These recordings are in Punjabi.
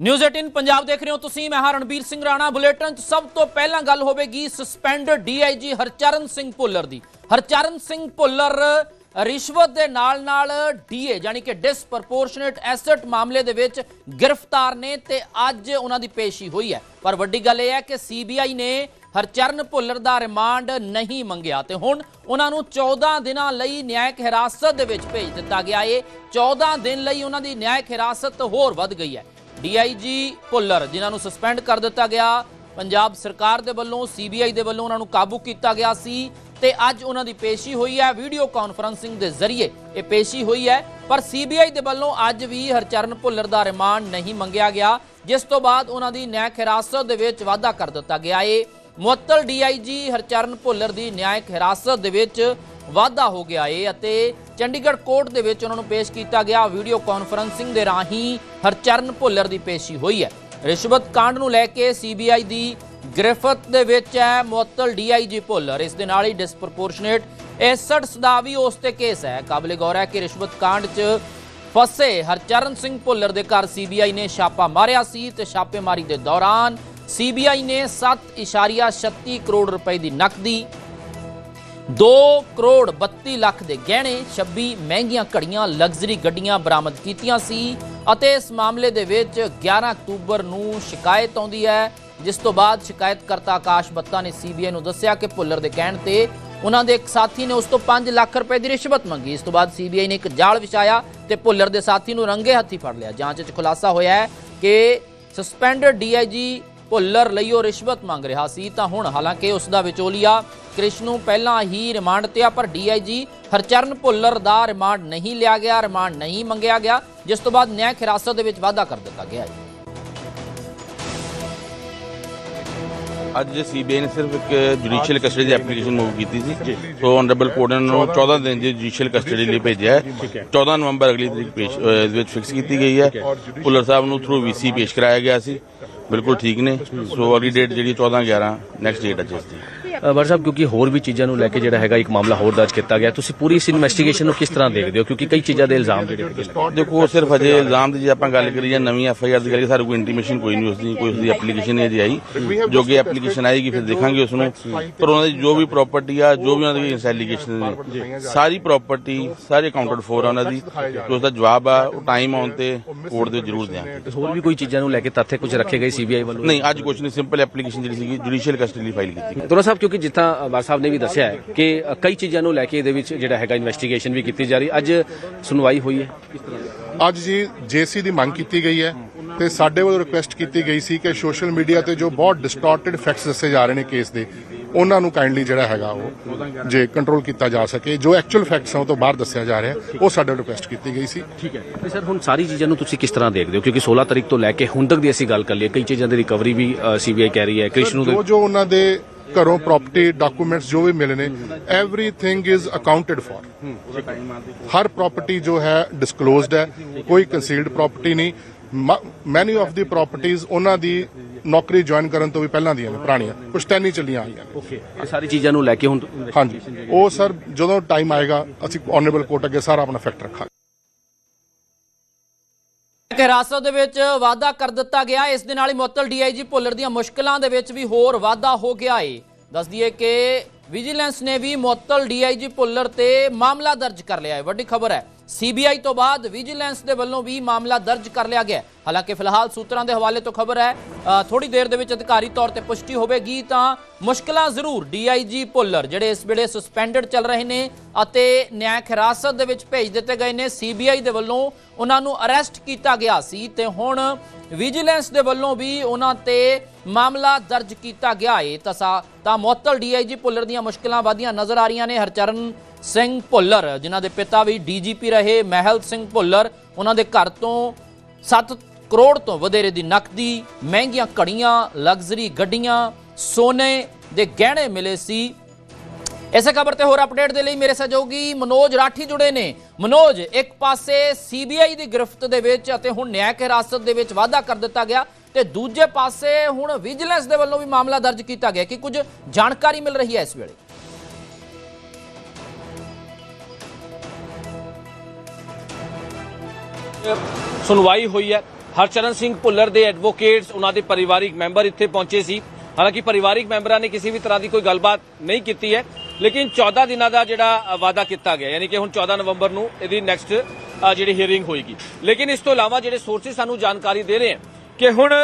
ਨਿਊਜ਼ 18 ਪੰਜਾਬ ਦੇਖ ਰਹੇ ਹੋ ਤੁਸੀਂ, ਮੈਂ ਹਾਂ ਰਣਬੀਰ ਸਿੰਘ ਰਾਣਾ। ਬੁਲੇਟਿਨ 'ਚ ਸਭ ਤੋਂ ਪਹਿਲਾਂ ਗੱਲ ਹੋਵੇਗੀ ਸਸਪੈਂਡਡ ਡੀਆਈਜੀ ਹਰਚਰਨ ਸਿੰਘ ਭੁੱਲਰ ਦੀ। ਹਰਚਰਨ ਸਿੰਘ ਭੁੱਲਰ ਰਿਸ਼ਵਤ ਦੇ ਨਾਲ ਨਾਲ ਡੀਏ ਯਾਨੀ ਕਿ ਡਿਸਪ੍ਰੋਪੋਰਸ਼ਨੇਟ ਐਸੈਟ ਮਾਮਲੇ ਦੇ ਵਿੱਚ ਗ੍ਰਿਫਤਾਰ ਨੇ ਤੇ ਅੱਜ ਉਹਨਾਂ ਦੀ ਪੇਸ਼ੀ ਹੋਈ ਹੈ। ਪਰ ਵੱਡੀ ਗੱਲ ਇਹ ਹੈ ਕਿ ਸੀਬੀਆਈ ਨੇ ਹਰਚਰਨ ਭੁੱਲਰ ਦਾ ਰਿਮਾਂਡ ਨਹੀਂ ਮੰਗਿਆ ਤੇ ਹੁਣ ਉਹਨਾਂ ਨੂੰ 14 ਦਿਨਾਂ ਲਈ ਨਿਆਇਕ ਹਿਰਾਸਤ ਦੇ ਵਿੱਚ ਭੇਜ ਦਿੱਤਾ ਗਿਆ ਏ। 14 ਦਿਨ ਲਈ ਉਹਨਾਂ ਦੀ ਨਿਆਇਕ ਹਿਰਾਸਤ ਹੋਰ ਵੱਧ ਗਈ ਹੈ। ਡੀਆਈਜੀ ਭੁੱਲਰ, ਜਿਨ੍ਹਾਂ ਨੂੰ ਸਸਪੈਂਡ ਕਰ ਦਿੱਤਾ ਗਿਆ। ਪੰਜਾਬ ਸਰਕਾਰ ਦੇ ਵੱਲੋਂ, ਸੀਬੀਆਈ ਦੇ ਵੱਲੋਂ ਉਹਨਾਂ ਨੂੰ ਕਾਬੂ ਕੀਤਾ ਗਿਆ ਸੀ। ਤੇ ਅੱਜ ਉਹਨਾਂ ਦੀ ਪੇਸ਼ੀ ਹੋਈ ਹੈ ਵੀਡੀਓ ਕਾਨਫਰੰਸਿੰਗ ਦੇ ਜ਼ਰੀਏ। ਇਹ ਪੇਸ਼ੀ ਹੋਈ ਹੈ, ਪਰ ਸੀਬੀਆਈ ਦੇ ਵੱਲੋਂ ਅੱਜ ਵੀ ਹਰਚਰਨ ਭੁੱਲਰ ਦਾ ਰਿਮਾਂਡ ਨਹੀਂ ਮੰਗਿਆ ਗਿਆ, ਜਿਸ ਤੋਂ ਬਾਅਦ ਉਹਨਾਂ ਦੀ ਨਿਆਂਕ ਹਿਰਾਸਤ ਦੇ ਵਿੱਚ ਵਾਧਾ ਕਰ ਦਿੱਤਾ ਗਿਆ ਏ। ਮੁਅੱਤਲ ਡੀਆਈਜੀ ਹਰਚਰਨ ਭੁੱਲਰ ਦੀ ਨਿਆਂਕ ਹਿਰਾਸਤ ਦੇ ਵਿੱਚ ਵਾਧਾ ਹੋ ਗਿਆ ਏ ਅਤੇ ਚੰਡੀਗੜ੍ਹ ਕੋਰਟ ਦੇ ਵਿੱਚ ਉਹਨਾਂ ਨੂੰ ਪੇਸ਼ ਕੀਤਾ ਗਿਆ। ਵੀਡੀਓ ਕਾਨਫਰੰਸਿੰਗ ਦੇ ਰਾਹੀਂ ਹਰਚਰਨ ਭੁੱਲਰ ਦੀ ਪੇਸ਼ੀ ਹੋਈ ਹੈ। ਰਿਸ਼ਵਤ ਕਾਂਡ ਨੂੰ ਲੈ ਕੇ ਸੀਬੀਆਈ ਦੀ ਗ੍ਰਿਫਤ ਦੇ ਵਿੱਚ ਹੈ ਮੁਅੱਤਲ ਡੀਆਈਜੀ ਭੁੱਲਰ। ਇਸ ਦੇ ਨਾਲ ਹੀ ਡਿਸਪ੍ਰੋਪੋਰਸ਼ਨੇਟ ਐਸਟਸ ਦਾ ਵੀ ਉਸ ਤੇ ਕੇਸ ਹੈ। ਕਾਬਲੇ ਗੌਰ ਹੈ ਕਿ ਰਿਸ਼ਵਤ ਕਾਂਡ 'ਚ ਫਸੇ ਹਰਚਰਨ ਸਿੰਘ ਭੁੱਲਰ ਦੇ ਘਰ ਸੀਬੀਆਈ ਨੇ ਛਾਪਾ ਮਾਰਿਆ ਸੀ ਤੇ ਛਾਪੇਮਾਰੀ ਦੇ ਦੌਰਾਨ ਸੀਬੀਆਈ ਨੇ 7.36 ਕਰੋੜ ਰੁਪਏ ਦੀ ਨਕਦੀ 2 ਕਰੋੜ 32 ਲੱਖ ਦੇ ਗਹਿਣੇ 26 ਮਹਿੰਗੀਆਂ ਘੜੀਆਂ, ਲਗਜ਼ਰੀ ਗੱਡੀਆਂ ਬਰਾਮਦ ਕੀਤੀਆਂ ਸੀ ਅਤੇ ਇਸ ਮਾਮਲੇ ਦੇ ਵਿੱਚ 11 ਅਕਤੂਬਰ ਨੂੰ ਸ਼ਿਕਾਇਤ ਆਉਂਦੀ ਹੈ, ਜਿਸ ਤੋਂ ਬਾਅਦ ਸ਼ਿਕਾਇਤਕਰਤਾ ਆਕਾਸ਼ ਬੱਤਾ ਨੇ ਸੀਬੀਆਈ ਨੂੰ ਦੱਸਿਆ ਕਿ ਭੁੱਲਰ ਦੇ ਕਹਿਣ ਤੇ ਉਹਨਾਂ ਦੇ ਇੱਕ ਸਾਥੀ ਨੇ ਉਸ ਤੋਂ 5 ਲੱਖ ਰੁਪਏ ਦੀ ਰਿਸ਼ਵਤ ਮੰਗੀ। ਇਸ ਤੋਂ ਬਾਅਦ ਸੀਬੀਆਈ ਨੇ ਇੱਕ ਜਾਲ ਵਿਛਾਇਆ ਤੇ ਭੁੱਲਰ ਦੇ ਸਾਥੀ ਨੂੰ ਰੰਗੇ ਹੱਥੀ ਫੜ ਲਿਆ। ਜਾਂਚ 'ਚ ਖੁਲਾਸਾ ਹੋਇਆ ਹੈ ਕਿ ਸਸਪੈਂਡਡ ਡੀਆਈਜੀ ਭੁੱਲਰ ਲਈ ਉਹ ਰਿਸ਼ਵਤ ਮੰਗ ਰਿਹਾ ਸੀ। ਤਾਂ ਹੁਣ ਹਾਲਾਂਕਿ ਉਸ ਦਾ ਵਿਚੋਲੀਆ ਕ੍ਰਿਸ਼ਨੂ ਪਹਿਲਾਂ ਹੀ ਰਿਮਾਂਡ ਤੇ ਆ ਪਰ ਡੀਆਈਜੀ ਹਰਚਰਨ ਭੁੱਲਰ ਦਾ ਰਿਮਾਂਡ ਨਹੀਂ ਲਿਆ ਗਿਆ ਰਿਮਾਂਡ ਨਹੀਂ ਮੰਗਿਆ ਗਿਆ ਜਿਸ ਤੋਂ ਬਾਅਦ ਨਿਆਂ ਹਿਰਾਸਤ ਦੇ ਵਿੱਚ ਵਾਧਾ ਕਰ ਦਿੱਤਾ ਗਿਆ ਹੈ। ਅੱਜ ਸੀਬੀਆਈ ਨੇ ਸਿਰਫ ਇੱਕ ਜੁਡੀਸ਼ੀਅਲ ਕਸਟਡੀ ਦੀ ਐਪਲੀਕੇਸ਼ਨ ਮੂਵ ਕੀਤੀ ਸੀ। ਸੋ ਆਨਰੇਬਲ ਕੋਰਟ ਨੇ ਉਹਨੂੰ 14 ਦਿਨ ਦੀ ਜੁਡੀਸ਼ੀਅਲ ਕਸਟਡੀ ਲਈ ਭੇਜਿਆ ਹੈ। 14 ਨਵੰਬਰ ਅਗਲੀ ਤਰੀਕ ਪੇਸ਼ ਇਸ ਵਿੱਚ ਫਿਕਸ ਕੀਤੀ ਗਈ ਹੈ। ਭੁੱਲਰ ਸਾਹਿਬ ਨੂੰ ਥਰੂ ਵੀਸੀ ਪੇਸ਼ ਕਰਾਇਆ ਗਿਆ ਸੀ। ਬਿਲਕੁਲ ਠੀਕ ਨੇ। ਸੋ ਅਗਲੀ ਡੇਟ ਜਿਹੜੀ 14 11 ਨੈਕਸਟ ਡੇਟ ਹੈ ਜਿਸ ਦੀ। ਵਰ ਸਾਹਿਬ ਕਿਉਂਕਿ ਹੋਰ ਵੀ ਚੀਜ਼ਾਂ ਨੂੰ ਲੈ ਕੇ ਜਿਹੜਾ ਹੈਗਾ ਇੱਕ ਮਾਮਲਾ ਹੋਰ ਦਰਜ ਕੀਤਾ ਗਿਆ ਤੁਸੀਂ ਪੂਰੀ ਇਸ ਇਨਵੈਸਟੀਗੇਸ਼ਨ ਨੂੰ ਕਿਸ ਤਰ੍ਹਾਂ ਦੇਖਦੇ ਹੋ? ਕਿਉਂਕਿ ਕਈ ਚੀਜ਼ਾਂ ਦੇ ਇਲਜ਼ਾਮ ਜਿਹੜੇ। ਦੇਖੋ ਸਿਰਫ ਅਜੇ ਇਲਜ਼ਾਮ ਦੀ ਜੇ ਆਪਾਂ ਗੱਲ ਕਰੀਏ ਨਵੀਂ ਐਫ ਆਈ ਆਰ ਦੀ ਗੱਲ ਸਾਡੇ ਕੋਈ ਇੰਟੀਮੇਸ਼ਨ ਕੋਈ ਨਹੀਂ ਉਸਦੀ ਕੋਈ ਉਸਦੀ ਐਪਲੀਕੇਸ਼ਨ ਨਹੀਂ ਅਜੇ ਆਈ। ਜੋ ਕਿ ਐਪਲੀਕੇਸ਼ਨ ਆਏਗੀ ਫਿਰ ਦੇਖਾਂਗੇ ਉਸ ਨੂੰ। ਪਰ ਉਹਨਾਂ ਦੀ ਜੋ ਵੀ ਪ੍ਰਾਪਰਟੀ ਆ ਜੋ ਵੀ ਉਹਨਾਂ ਦੀ ਐਲੀਗੇਸ਼ਨ ਨੇ ਸਾਰੀ ਪ੍ਰਾਪਰਟੀ ਸਾਰੇ ਅਕਾਊਂਟਡ ਫੋਰ ਆ ਉਹਨਾਂ ਦੀ। ਉਸ ਦਾ ਜਵਾਬ ਆ ਉਹ ਟਾਈਮ ਆਉਣ ਤੇ ਕੋਰਟ ਦੇ ਜ਼ਰੂਰ ਦਿਆਂਗੇ ਹੋਰ ਵੀ ਕੋਈ ਚੀਜ਼ਾਂ ਨੂੰ ਲੈ ਕੇ ਤੱਥੇ ਕੁਝ ਰੱਖੇ ਗਏ ਸੀਬੀਆਈ ਵੱਲੋਂ? ਨਹੀਂ ਅੱਜ ਕੁਝ ਨਹੀਂ ਸਿੰਪਲ ਐਪਲੀਕੇਸ਼ਨ ਜਿਹੜੀ ਸੀਗੀ ਜੁਡੀਸ਼ੀਅਲ ਕਸਟਡੀ ਲਈ ਫਾਈਲ ਕੀਤੀ ਦੋਰਾ ਸਾਹਿਬ ਕਿਉਂਕਿ ਜਿੱਦਾਂ ਵਾਰ ਸਾਹਿਬ ਨੇ ਵੀ ਦੱਸਿਆ ਹੈ ਕਿ ਕਈ ਚੀਜ਼ਾਂ ਨੂੰ ਲੈ ਕੇ ਇਹਦੇ ਵਿੱਚ ਜਿਹੜਾ ਹੈਗਾ ਇਨਵੈਸਟੀਗੇਸ਼ਨ ਵੀ ਕੀਤੀ ਜਾ ਰਹੀ ਅੱਜ ਸੁਣਵਾਈ ਹੋਈ ਹੈ। ਅੱਜ ਜੀ ਜੇਸੀ ਦੀ ਮੰਗ ਕੀਤੀ ਗਈ ਹੈ ਤੇ ਸਾਡੇ ਵੱਲੋਂ ਰਿਕੁਐਸਟ ਕੀਤੀ ਗਈ ਸੀ ਕਿ ਸੋਸ਼ਲ ਮੀਡੀਆ ਤੇ ਜੋ ਬਹੁਤ ਡਿਸਟੋਰਟਡ ਫੈਕਟਸ ਦੱਸੇ ਜਾ ਰਹੇ ਨੇ ਕੇਸ ਦੇ ਉਹਨਾਂ ਨੂੰ ਕਾਈਂਡਲੀ ਜਿਹੜਾ ਹੈਗਾ ਉਹ ਜੇ ਕੰਟਰੋਲ ਕੀਤਾ ਜਾ ਸਕੇ। ਜੋ ਐਕਚੁਅਲ ਫੈਕਟਸ ਆ ਉਹ ਤੋਂ ਬਾਹਰ ਦੱਸਿਆ ਜਾ ਰਿਹਾ ਉਹ ਸਾਡੇ ਵੱਲੋਂ ਰਿਕੁਐਸਟ ਕੀਤੀ ਗਈ ਸੀ। ਠੀਕ ਹੈ। ਤੇ ਸਰ ਹੁਣ ਸਾਰੀ ਚੀਜ਼ਾਂ ਨੂੰ ਤੁਸੀਂ ਕਿਸ ਤਰ੍ਹਾਂ ਦੇਖਦੇ ਹੋ? ਕਿਉਂਕਿ 16 ਤਰੀਕ ਤੋਂ ਲੈ ਕੇ ਹੁਣ ਤੱਕ ਦੀ ਅਸੀਂ ਗੱਲ ਕਰ ਲਈਏ ਕਈ ਚੀਜ਼ਾਂ ਦੀ ਰਿਕਵਰੀ ਵੀ ਸੀਬੀਆਈ ਕਹਿ ਰਹੀ ਹੈ ਕ੍ਰਿਸ਼ਨੂ ਦੇ ਜੋ ਜੋ ਉਹਨਾਂ ਦੇ ਘਰੋਂ ਪ੍ਰਾਪਰਟੀ ਡਾਕੂਮੈਂਟਸ ਜੋ ਵੀ ਮਿਲੇ ਨੇ ਐਵਰੀਥਿੰਗ ਇਜ਼ ਅਕਾਊਂਟਡ ਫॉर ਹਰ ਪ੍ਰਾਪਰਟੀ ਜੋ ਹੈ ਡਿਸਕਲੋਜ਼ਡ ਹੈ ਕੋਈ ਕੰਸੀਲਡ ਪ੍ਰਾਪਰਟੀ ਨਹੀਂ। ਮੈਨੀ ਆਫ ਦੀ ਪ੍ਰਾਪਰਟੀਆਂ ਉਹਨਾਂ ਦੀ ਨੌਕਰੀ ਜੁਆਇਨ ਕਰਨ ਤੋਂ ਵੀ ਪਹਿਲਾਂ ਦੀਆਂ ਨੇ ਪੁਰਾਣੀਆਂ। ਪੁਸ਼ਤੈਨੀ ਚੱਲੀਆਂ ਆਈਆਂ ਓਕੇ ਇਹ ਸਾਰੀ ਚੀਜ਼ਾਂ ਨੂੰ ਲੈ ਕੇ ਹੁਣ ਹਾਂਜੀ। ਉਹ ਸਰ ਜਦੋਂ ਟਾਈਮ ਆਏਗਾ ਅਸੀਂ ਆਨਰੇਬਲ ਕੋਰਟ ਅੱਗੇ ਸਾਰਾ ਆਪਣਾ ਫੈਕਟ ਰੱਖਾਂਗੇ। ਕਿ ਹਿਰਾਸਤ ਦੇ ਵਿੱਚ ਵਾਅਦਾ ਕਰ ਦਿੱਤਾ ਗਿਆ। ਇਸ ਦੇ ਨਾਲ ਹੀ ਮੁਅੱਤਲ ਡੀਆਈਜੀ ਭੁੱਲਰ ਦੀਆਂ ਮੁਸ਼ਕਲਾਂ ਦੇ ਵਿੱਚ ਵੀ ਹੋਰ ਵਾਅਦਾ ਹੋ ਗਿਆ ਏ। ਦੱਸ ਦਈਏ ਕਿ ਵਿਜੀਲੈਂਸ ਨੇ ਵੀ ਮੁਅੱਤਲ ਡੀਆਈਜੀ ਭੁੱਲਰ ਤੇ ਮਾਮਲਾ ਦਰਜ ਕਰ ਲਿਆ ਹੈ ਵੱਡੀ ਖਬਰ ਹੈ। ਸੀਬੀਆਈ ਤੋਂ ਬਾਅਦ ਵਿਜੀਲੈਂਸ ਦੇ ਵੱਲੋਂ ਵੀ ਮਾਮਲਾ ਦਰਜ ਕਰ ਲਿਆ ਗਿਆ ਹਾਲਾਂਕਿ ਫਿਲਹਾਲ ਸੂਤਰਾਂ ਦੇ ਹਵਾਲੇ ਤੋਂ ਖਬਰ ਹੈ ਥੋੜੀ ਦੇਰ ਦੇ ਵਿੱਚ ਅਧਿਕਾਰੀ ਤੌਰ ਤੇ ਪੁਸ਼ਟੀ ਹੋਵੇਗੀ ਤਾਂ ਮੁਸ਼ਕਲਾਂ ਜ਼ਰੂਰ ਡੀਆਈਜੀ ਭੁੱਲਰ ਜਿਹੜੇ ਇਸ ਵੇਲੇ ਸਸਪੈਂਡਡ ਚੱਲ ਰਹੇ ਨੇ ਅਤੇ ਨਿਆਇਕ ਹਿਰਾਸਤ ਦੇ ਵਿੱਚ ਭੇਜ ਦਿੱਤੇ ਗਏ ਨੇ। ਸੀਬੀਆਈ ਦੇ ਵੱਲੋਂ ਉਹਨਾਂ ਨੂੰ ਅਰੈਸਟ ਕੀਤਾ ਗਿਆ ਸੀ ਤੇ ਹੁਣ ਵਿਜੀਲੈਂਸ ਦੇ ਵੱਲੋਂ ਵੀ ਉਹਨਾਂ ਤੇ ਮਾਮਲਾ ਦਰਜ ਕੀਤਾ ਗਿਆ ਏ। ਤਸਾ ਤਾਂ ਮੁਅੱਤਲ ਡੀਆਈਜੀ ਭੁੱਲਰ ਦੀਆਂ ਮੁਸ਼ਕਲਾਂ ਵਧੀਆਂ ਨਜ਼ਰ ਆ ਰਹੀਆਂ ਨੇ। ਹਰਚਰਨ ਸਿੰਘ ਭੁੱਲਰ, ਜਿਨ੍ਹਾਂ ਦੇ ਪਿਤਾ ਵੀ ਡੀਜੀਪੀ ਰਹੇ, ਮਹਿਲ ਸਿੰਘ ਭੁੱਲਰ, ਉਹਨਾਂ ਦੇ ਘਰ ਤੋਂ 7 ਕਰੋੜ ਤੋਂ ਵਧੇਰੇ ਦੀ ਨਕਦੀ, ਮਹਿੰਗੀਆਂ ਘੜੀਆਂ, ਲਗਜ਼ਰੀ ਗੱਡੀਆਂ, ਸੋਨੇ ਦੇ ਗਹਿਣੇ ਮਿਲੇ ਸੀ। ਇਸੇ ਖਬਰ ਤੇ ਹੋਰ ਅਪਡੇਟ ਦੇ ਲਈ ਮੇਰੇ ਸਹਿਯੋਗੀ ਮਨੋਜ ਰਾਠੀ ਜੁੜੇ ਨੇ। ਮਨੋਜ, ਇੱਕ ਪਾਸੇ ਸੀਬੀਆਈ ਦੀ ਗ੍ਰਿਫਤ ਦੇ ਵਿੱਚ ਅਤੇ ਹੁਣ ਨਿਆਇਕ ਹਿਰਾਸਤ ਦੇ ਵਿੱਚ ਵਾਅਦਾ ਕਰ ਦਿੱਤਾ ਗਿਆ ਤੇ ਦੂਜੇ ਪਾਸੇ ਹੁਣ ਵਿਜੀਲੈਂਸ ਦੇ ਵੱਲੋਂ ਵੀ ਮਾਮਲਾ ਦਰਜ ਕੀਤਾ ਗਿਆ ਕਿ ਕੁਝ ਜਾਣਕਾਰੀ ਮਿਲ ਰਹੀ ਹੈ ਇਸ ਵੇਲੇ। ਸੁਣਵਾਈ ਹੋਈ ਹੈ। ਹਰਚਰਨ ਸਿੰਘ ਭੁੱਲਰ ਦੇ ਐਡਵੋਕੇਟਸ ਉਹਨਾਂ ਦੇ ਪਰਿਵਾਰਿਕ ਮੈਂਬਰ ਇੱਥੇ ਪਹੁੰਚੇ ਸੀ। ਹਾਲਾਂਕਿ ਪਰਿਵਾਰਿਕ ਮੈਂਬਰਾਂ ਨੇ ਕਿਸੇ ਵੀ ਤਰ੍ਹਾਂ ਦੀ ਕੋਈ ਗੱਲਬਾਤ ਨਹੀਂ ਕੀਤੀ ਹੈ। ਲੇਕਿਨ 14 ਦਿਨਾਂ ਦਾ ਜਿਹੜਾ ਅ, ਵਾਅਦਾ ਕੀਤਾ ਗਿਆ ਯਾਨੀ ਕਿ ਹੁਣ 14 ਨਵੰਬਰ ਨੂੰ ਇਹਦੀ ਨੈਕਸਟ ਜਿਹੜੀ ਹੀਅਰਿੰਗ ਹੋਏਗੀ। ਲੇਕਿਨ ਇਸ ਤੋਂ ਇਲਾਵਾ ਜਿਹੜੇ ਸੋਰਸਿਸ ਸਾਨੂੰ ਜਾਣਕਾਰੀ ਦੇ ਰਹੇ ਹਨ ਕਿ ਹੁਣ